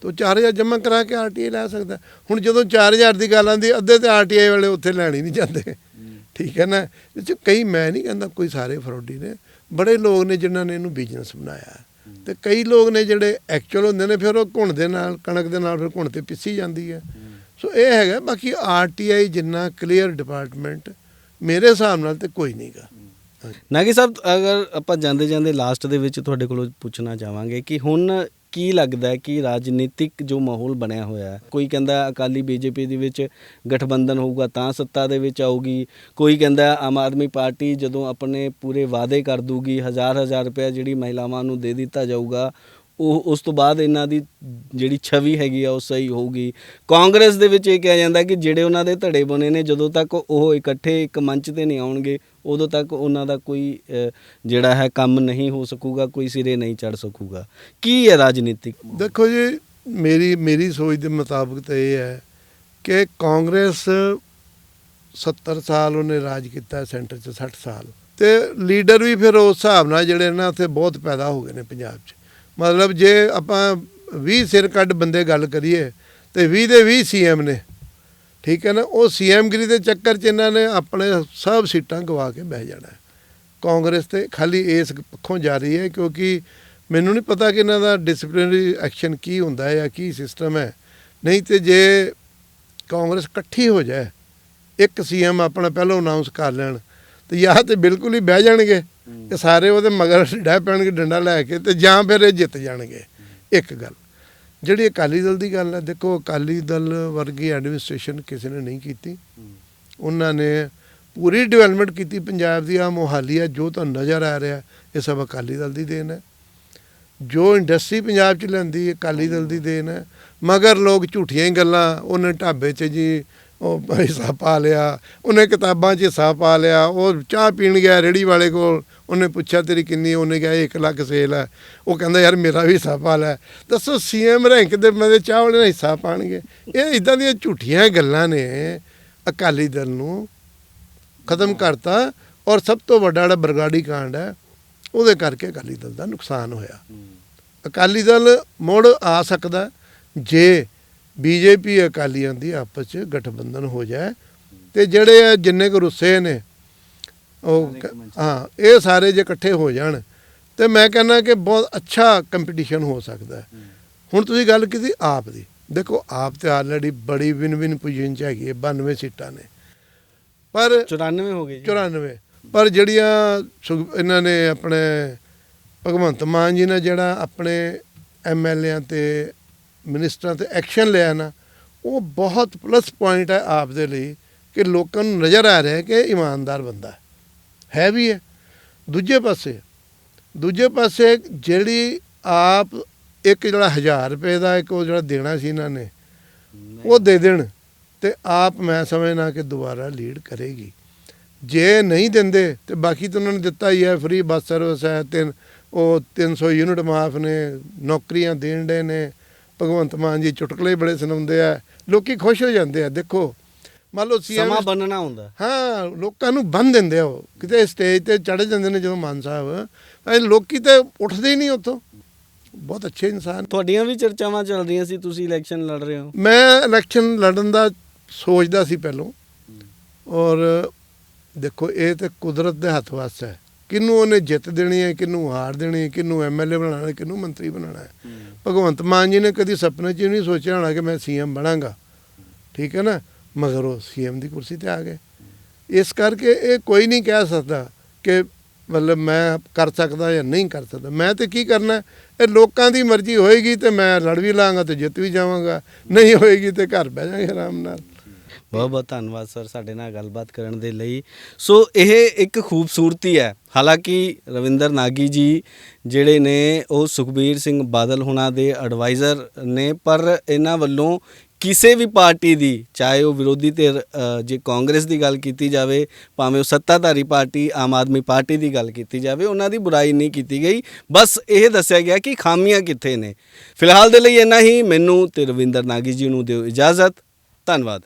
ਤੋ 4000 ਜਮ੍ਹਾਂ ਕਰਾ ਕੇ ਆਰਟੀਆਈ ਲੈ ਸਕਦਾ। ਹੁਣ ਜਦੋਂ 4000 ਦੀ ਗੱਲ ਆਂਦੀ ਅੱਧੇ ਤੇ ਆਰਟੀਆਈ ਵਾਲੇ ਉੱਥੇ ਲੈਣ ਹੀ ਨਹੀਂ ਜਾਂਦੇ। ਠੀਕ ਹੈ ਨਾ? ਇਹ ਕਈ, ਮੈਂ ਨਹੀਂ ਕਹਿੰਦਾ ਕੋਈ ਸਾਰੇ ਫਰੋਡੀ ਨੇ, ਬੜੇ ਲੋਕ ਨੇ ਜਿਨ੍ਹਾਂ ਨੇ ਇਹਨੂੰ ਬਿਜ਼ਨਸ ਬਣਾਇਆ। ਹੈ। ਤੇ ਕਈ ਲੋਕ ਨੇ ਜਿਹੜੇ ਐਕਚੁਅਲ ਹੁੰਦੇ ਨੇ, ਫਿਰ ਉਹ ਘੁਣ ਦੇ ਨਾਲ, ਕਣਕ ਦੇ ਨਾਲ ਫਿਰ ਘੁਣ ਤੇ ਪਿੱਸੀ ਜਾਂਦੀ ਹੈ। ਸੋ ਇਹ ਹੈਗਾ, ਬਾਕੀ ਆਰਟੀਆਈ ਜਿੰਨਾ ਕਲੀਅਰ ਡਿਪਾਰਟਮੈਂਟ ਮੇਰੇ ਹਿਸਾਬ ਨਾਲ ਤੇ ਕੋਈ ਨਹੀਂਗਾ ਨਾਗੀ ਸਾਹਿਬ, ਅਗਰ ਆਪਾਂ ਜਾਂਦੇ ਜਾਂਦੇ ਲਾਸਟ ਦੇ ਵਿੱਚ ਤੁਹਾਡੇ ਕੋਲੋਂ ਪੁੱਛਣਾ ਚਾਹਾਂਗੇ ਕਿ ਹੁਣ ਕੀ ਲੱਗਦਾ ਹੈ ਕਿ ਰਾਜਨੀਤਿਕ ਜੋ ਮਾਹੌਲ ਬਣਿਆ ਹੋਇਆ ਹੈ, ਕੋਈ ਕਹਿੰਦਾ ਹੈ ਅਕਾਲੀ ਬੀਜੇਪੀ ਦੇ ਵਿੱਚ ਗਠਬੰਧਨ ਹੋਊਗਾ ਤਾਂ ਸੱਤਾ ਦੇ ਵਿੱਚ ਆਊਗੀ, ਕੋਈ ਕਹਿੰਦਾ ਆਮ ਆਦਮੀ ਪਾਰਟੀ ਜਦੋਂ ਆਪਣੇ ਪੂਰੇ ਵਾਅਦੇ ਕਰ ਦੂਗੀ, ਹਜ਼ਾਰ ਹਜ਼ਾਰ ਰੁਪਏ ਜਿਹੜੀ ਮਹਿਲਾਵਾਂ ਨੂੰ ਦੇ ਦਿੱਤਾ ਜਾਊਗਾ, ਉਹ ਉਸ ਤੋਂ ਬਾਅਦ ਇਹਨਾਂ ਦੀ ਜਿਹੜੀ ਛਵੀ ਹੈਗੀ ਆ ਉਹ ਸਹੀ ਹੋਊਗੀ। ਕਾਂਗਰਸ ਦੇ ਵਿੱਚ ਇਹ ਕਿਹਾ ਜਾਂਦਾ ਕਿ ਜਿਹੜੇ ਉਹਨਾਂ ਦੇ ਧੜੇ ਬਣੇ ਨੇ, ਜਦੋਂ ਤੱਕ ਉਹ ਇਕੱਠੇ ਇੱਕ ਮੰਚ ਤੇ ਨਹੀਂ ਆਉਣਗੇ ਉਦੋਂ ਤੱਕ ਉਹਨਾਂ ਦਾ ਕੋਈ ਜਿਹੜਾ ਹੈ ਕੰਮ ਨਹੀਂ ਹੋ ਸਕੂਗਾ, ਕੋਈ ਸਿਰੇ ਨਹੀਂ ਚੜ ਸਕੂਗਾ। ਕੀ ਹੈ ਰਾਜਨੀਤਿਕ ਦੇਖੋ ਜੀ, ਮੇਰੀ ਮੇਰੀ ਸੋਚ ਦੇ ਮੁਤਾਬਕ ਤਾਂ ਇਹ ਹੈ ਕਿ ਕਾਂਗਰਸ 70 ਸਾਲ ਉਹਨੇ ਰਾਜ ਕੀਤਾ, ਸੈਂਟਰ 'ਚ 60 ਸਾਲ। ਤੇ ਲੀਡਰ ਵੀ ਫਿਰ ਉਸ ਹਿਸਾਬ ਨਾਲ ਜਿਹੜੇ ਨਾ ਉੱਥੇ ਬਹੁਤ ਪੈਦਾ ਹੋ ਗਏ ਨੇ ਪੰਜਾਬ 'ਚ। ਮਤਲਬ ਜੇ ਆਪਾਂ 20 ਸਿਰ ਕੱਢ ਬੰਦੇ ਗੱਲ ਕਰੀਏ, ਤੇ 20 ਦੇ 20 ਸੀਐਮ ਨੇ। ਠੀਕ ਹੈ ਨਾ? ਉਹ ਸੀਐਮਗਰੀ ਦੇ ਚੱਕਰ 'ਚ ਇਹਨਾਂ ਨੇ ਆਪਣੇ ਸਭ ਸੀਟਾਂ ਗਵਾ ਕੇ ਬਹਿ ਜਾਣਾ। ਕਾਂਗਰਸ ਤੇ ਖਾਲੀ ਇਸ ਪੱਖੋਂ ਜਾ ਰਹੀ ਹੈ ਕਿਉਂਕਿ ਮੈਨੂੰ ਨਹੀਂ ਪਤਾ ਕਿ ਇਹਨਾਂ ਦਾ ਡਿਸਪਲਿਨਰੀ ਐਕਸ਼ਨ ਕੀ ਹੁੰਦਾ ਹੈ ਜਾਂ ਕੀ ਸਿਸਟਮ ਹੈ। ਨਹੀਂ ਤੇ ਜੇ ਕਾਂਗਰਸ ਇਕੱਠੀ ਹੋ ਜਾਏ ਇੱਕ ਸੀਐਮ ਆਪਣਾ ਪਹਿਲਾਂ ਅਨਾਉਂਸ ਕਰ ਲੈਣ ਤੇ ਜਾਂ ਤੇ ਬਿਲਕੁਲ ਹੀ ਬਹਿ ਜਾਣਗੇ ਤੇ ਸਾਰੇ ਉਹਦੇ ਮਗਰ ਡਹਿ ਪੈਣਗੇ ਡੰਡਾ ਲੈ ਕੇ ਤੇ ਜਾਂ ਫਿਰ ਇਹ ਜਿੱਤ ਜਾਣਗੇ। ਇੱਕ ਗੱਲ। ਜਿਹੜੀ ਅਕਾਲੀ ਦਲ ਦੀ ਗੱਲ ਹੈ, ਦੇਖੋ ਅਕਾਲੀ ਦਲ ਵਰਗੀ ਐਡਮਿਨਿਸਟ੍ਰੇਸ਼ਨ ਕਿਸੇ ਨੇ ਨਹੀਂ ਕੀਤੀ। ਉਹਨਾਂ ਨੇ ਪੂਰੀ ਡਿਵੈਲਪਮੈਂਟ ਕੀਤੀ, ਪੰਜਾਬ ਦੀ ਆ ਮੋਹਾਲੀ ਆ ਜੋ ਤੁਹਾਨੂੰ ਨਜ਼ਰ ਆ ਰਿਹਾ, ਇਹ ਸਭ ਅਕਾਲੀ ਦਲ ਦੀ ਦੇਣ ਹੈ। ਜੋ ਇੰਡਸਟਰੀ ਪੰਜਾਬ ਚ ਲੈਂਦੀ, ਅਕਾਲੀ ਦਲ ਦੀ ਦੇਣ ਹੈ। ਮਗਰ ਲੋਕ ਝੂਠੀਆਂ ਹੀ ਗੱਲਾਂ, ਉਹਨੇ ਢਾਬੇ 'ਚ ਜੀ ਉਹ ਹਿੱਸਾ ਪਾ ਲਿਆ, ਉਹਨੇ ਕਿਤਾਬਾਂ 'ਚ ਹਿੱਸਾ ਪਾ ਲਿਆ, ਉਹ ਚਾਹ ਪੀਣ ਗਿਆ ਰੇੜੀ ਵਾਲੇ ਕੋਲ ਉਹਨੇ ਪੁੱਛਿਆ, ਤੇਰੀ ਕਿੰਨੀ ਉਹਨੇ ਕਿਹਾ 1 ਲੱਖ ਸੇਲ ਹੈ। ਉਹ ਕਹਿੰਦਾ, ਯਾਰ, ਮੇਰਾ ਵੀ ਹਿੱਸਾ ਪਾ ਲੈ ਦੱਸੋ ਸੀਐਮ ਰੈਂਕ ਦੇ ਮੇਰੇ ਚਾਹ ਵਾਲੇ ਦਾ ਹਿੱਸਾ ਪਾਣਗੇ। ਇਹ ਇਦਾਂ ਦੀਆਂ ਝੂਠੀਆਂ ਗੱਲਾਂ ਨੇ ਅਕਾਲੀ ਦਲ ਨੂੰ। ਖਤਮ ਕਰਤਾ ਔਰ ਸਭ ਤੋਂ ਵੱਡਾ ਜਿਹੜਾ ਬਰਗਾੜੀ ਕਾਂਡ ਹੈ, ਉਹਦੇ ਕਰਕੇ ਅਕਾਲੀ ਦਲ ਦਾ ਨੁਕਸਾਨ ਹੋਇਆ। ਅਕਾਲੀ ਦਲ ਮੁੜ ਆ ਸਕਦਾ ਜੇ ਬੀਜੇਪੀ ਅਕਾਲੀਆਂ ਦੀ ਆਪਸ ਚ ਗਠਬੰਧਨ ਹੋ ਜਾਏ। ਤੇ ਜਿਹੜੇ ਜਿੰਨੇ ਕੁ ਰੁੱਸੇ ਨੇ ਉਹ। ਹਾਂ ਇਹ ਸਾਰੇ ਜੇ ਇਕੱਠੇ ਹੋ ਜਾਣ ਤੇ ਮੈਂ ਕਹਿੰਦਾ ਕਿ ਬਹੁਤ ਅੱਛਾ ਕੰਪੀਟੀਸ਼ਨ ਹੋ ਸਕਦਾ ਹੈ। ਹੁਣ ਤੁਸੀਂ ਗੱਲ ਕੀਤੀ ਆਪ ਦੀ। ਦੇਖੋ ਆਪ ਤੇ ਆਲਰੇਡੀ ਬੜੀ ਵਿਨ ਵਿਨ ਪੋਜੀਸ਼ਨ ਚ ਹੈਗੀ ਹੈ 92 ਸੀਟਾਂ ਨੇ। ਪਰ 94 ਹੋ ਗਏ ਜੀ। 94 ਪਰ ਜਿਹੜੀਆਂ ਇਹਨਾਂ ਨੇ ਆਪਣੇ ਭਗਵੰਤ ਮਾਨ ਜੀ ਨੇ ਜਿਹੜਾ ਆਪਣੇ ਐਮਐਲਏਆਂ ਤੇ ਮਿਨਿਸਟਰਾਂ ਤੇ ਐਕਸ਼ਨ ਲਿਆ ਨਾ ਉਹ ਬਹੁਤ ਪਲੱਸ ਪੁਆਇੰਟ ਹੈ ਆਪ ਦੇ ਲਈ ਕਿ ਲੋਕਾਂ ਨੂੰ ਨਜ਼ਰ ਆ ਰਿਹਾ ਹੈ ਕਿ ਇਮਾਨਦਾਰ ਬੰਦਾ ਹੈ। ਹੈ ਵੀ ਹੈ। ਦੂਜੇ ਪਾਸੇ ਦੂਜੇ ਪਾਸੇ ਜਿਹੜੀ ਆਪ ਇੱਕ ਜਿਹੜਾ 1000 ਰੁਪਏ ਦਾ ਇੱਕ ਉਹ ਜਿਹੜਾ ਦੇਣਾ ਸੀ ਇਹਨਾਂ ਨੇ ਉਹ ਦੇ ਦੇਣ ਤੇ ਆਪ ਮੈਂ ਸਮਝਣਾ ਕਿ ਦੁਬਾਰਾ ਲੀਡ ਕਰੇਗੀ। ਜੇ ਨਹੀਂ ਦਿੰਦੇ ਤੇ ਬਾਕੀ ਤਾਂ ਉਹਨਾਂ ਨੇ ਦਿੱਤਾ ਹੀ ਹੈ ਫ੍ਰੀ ਬੱਸ ਸਰਵਿਸ ਹੈ ਤੇ ਉਹ 300 ਯੂਨਿਟ ਮਾਫ ਨੇ ਨੌਕਰੀਆਂ ਦੇਣ ਦੇ ਨੇ ਭਗਵੰਤ ਮਾਨ ਜੀ ਚੁਟਕਲੇ ਬੜੇ ਸੁਣਾਉਂਦੇ ਆ ਲੋਕੀ ਖੁਸ਼ ਹੋ ਜਾਂਦੇ ਆ ਦੇਖੋ। ਮੰਨ ਲਓ ਸੀਐਮ ਸਮਾਂ ਬੰਨਣਾ ਹੁੰਦਾ। ਹਾਂ ਲੋਕਾਂ ਨੂੰ ਬੰਨ ਦਿੰਦੇ ਆ ਉਹ। ਕਿਤੇ ਸਟੇਜ ਤੇ ਚੜ ਜਾਂਦੇ ਨੇ ਜਦੋਂ ਮਾਨ ਸਾਹਿਬ। ਇਹ ਲੋਕੀ ਤੇ ਉੱਠਦੇ ਹੀ ਨਹੀਂ ਉੱਥੋਂ। ਬਹੁਤ ਅੱਛੇ ਇਨਸਾਨ। ਤੁਹਾਡੀਆਂ ਵੀ ਚਰਚਾਵਾਂ ਚੱਲ ਰਹੀਆਂ ਸੀ ਤੁਸੀਂ ਇਲੈਕਸ਼ਨ ਲੜ ਰਹੇ ਹੋ। ਮੈਂ ਇਲੈਕਸ਼ਨ ਲੜਨ ਦਾ ਸੋਚਦਾ ਸੀ ਪਹਿਲੋਂ। ਔਰ ਦੇਖੋ ਇਹ ਤੇ ਕੁਦਰਤ ਦੇ ਹੱਥ ਵੱਸ ਹੈ। ਕਿਹਨੂੰ ਉਹਨੇ ਜਿੱਤ ਦੇਣੀ ਹੈ ਕਿਹਨੂੰ ਹਾਰ ਦੇਣੀ ਹੈ ਕਿਹਨੂੰ ਐਮਐਲਏ ਬਣਾਉਣਾ ਹੈ ਕਿਹਨੂੰ ਮੰਤਰੀ ਬਣਾਉਣਾ ਹੈ। ਭਗਵੰਤ ਮਾਨ ਜੀ ਨੇ ਕਦੀ ਸੁਪਨੇ 'ਚ ਨਹੀਂ ਸੋਚਿਆ ਹੋਣਾ ਕਿ ਮੈਂ ਸੀਐਮ ਬਣਾਂਗਾ। ਠੀਕ ਹੈ ਨਾ? ਮਗਰ ਉਹ ਸੀਐਮ ਦੀ ਕੁਰਸੀ ਤੇ ਆ ਗਏ। ਇਸ ਕਰਕੇ ਇਹ ਕੋਈ ਨਹੀਂ ਕਹਿ ਸਕਦਾ ਕਿ ਮਤਲਬ ਮੈਂ ਕਰ ਸਕਦਾ ਜਾਂ ਨਹੀਂ ਕਰ ਸਕਦਾ। ਮੈਂ ਤੇ ਕੀ ਕਰਨਾ? ਇਹ ਲੋਕਾਂ ਦੀ ਮਰਜ਼ੀ ਹੋਏਗੀ ਤੇ ਮੈਂ ਲੜ ਵੀ ਲਾਂਗਾ ਤੇ ਜਿੱਤ ਵੀ ਜਾਵਾਂਗਾ। ਨਹੀਂ ਹੋਏਗੀ ਤੇ ਘਰ ਬਹਿ ਜਾਵਾਂਗੇ ਆਰਾਮ ਨਾਲ। ਬਹੁਤ ਬਹੁਤ ਧੰਨਵਾਦ ਸਰ ਸਾਡੇ ਨਾਲ ਗੱਲਬਾਤ ਕਰਨ ਦੇ ਲਈ। ਸੋ ਇਹ ਇੱਕ ਖੂਬਸੂਰਤੀ ਹੈ। ਹਾਲਾਂਕਿ ਰਵਿੰਦਰ ਨਾਗੀ ਜੀ ਜਿਹੜੇ ਨੇ ਉਹ ਸੁਖਬੀਰ ਸਿੰਘ ਬਾਦਲ ਹੁਣਾਂ ਦੇ ਐਡਵਾਈਜ਼ਰ ਨੇ, ਪਰ ਇਹਨਾਂ ਵੱਲੋਂ ਕਿਸੇ ਵੀ ਪਾਰਟੀ ਦੀ ਚਾਹੇ ਉਹ ਵਿਰੋਧੀ ਧਿਰ ਅ, ਜੇ ਕਾਂਗਰਸ ਦੀ ਗੱਲ ਕੀਤੀ ਜਾਵੇ ਭਾਵੇਂ ਉਹ ਸੱਤਾਧਾਰੀ ਪਾਰਟੀ ਆਮ ਆਦਮੀ ਪਾਰਟੀ ਦੀ ਗੱਲ ਕੀਤੀ ਜਾਵੇ ਉਹਨਾਂ ਦੀ ਬੁਰਾਈ ਨਹੀਂ ਕੀਤੀ ਗਈ। ਬਸ ਇਹ ਦੱਸਿਆ ਗਿਆ ਕਿ ਖਾਮੀਆਂ ਕਿੱਥੇ ਨੇ। ਫਿਲਹਾਲ ਦੇ ਲਈ ਇੰਨਾ ਹੀ। ਮੈਨੂੰ ਤੇ ਰਵਿੰਦਰ ਨਾਗੀ ਜੀ ਨੂੰ ਦਿਓ ਇਜਾਜ਼ਤ। ਧੰਨਵਾਦ।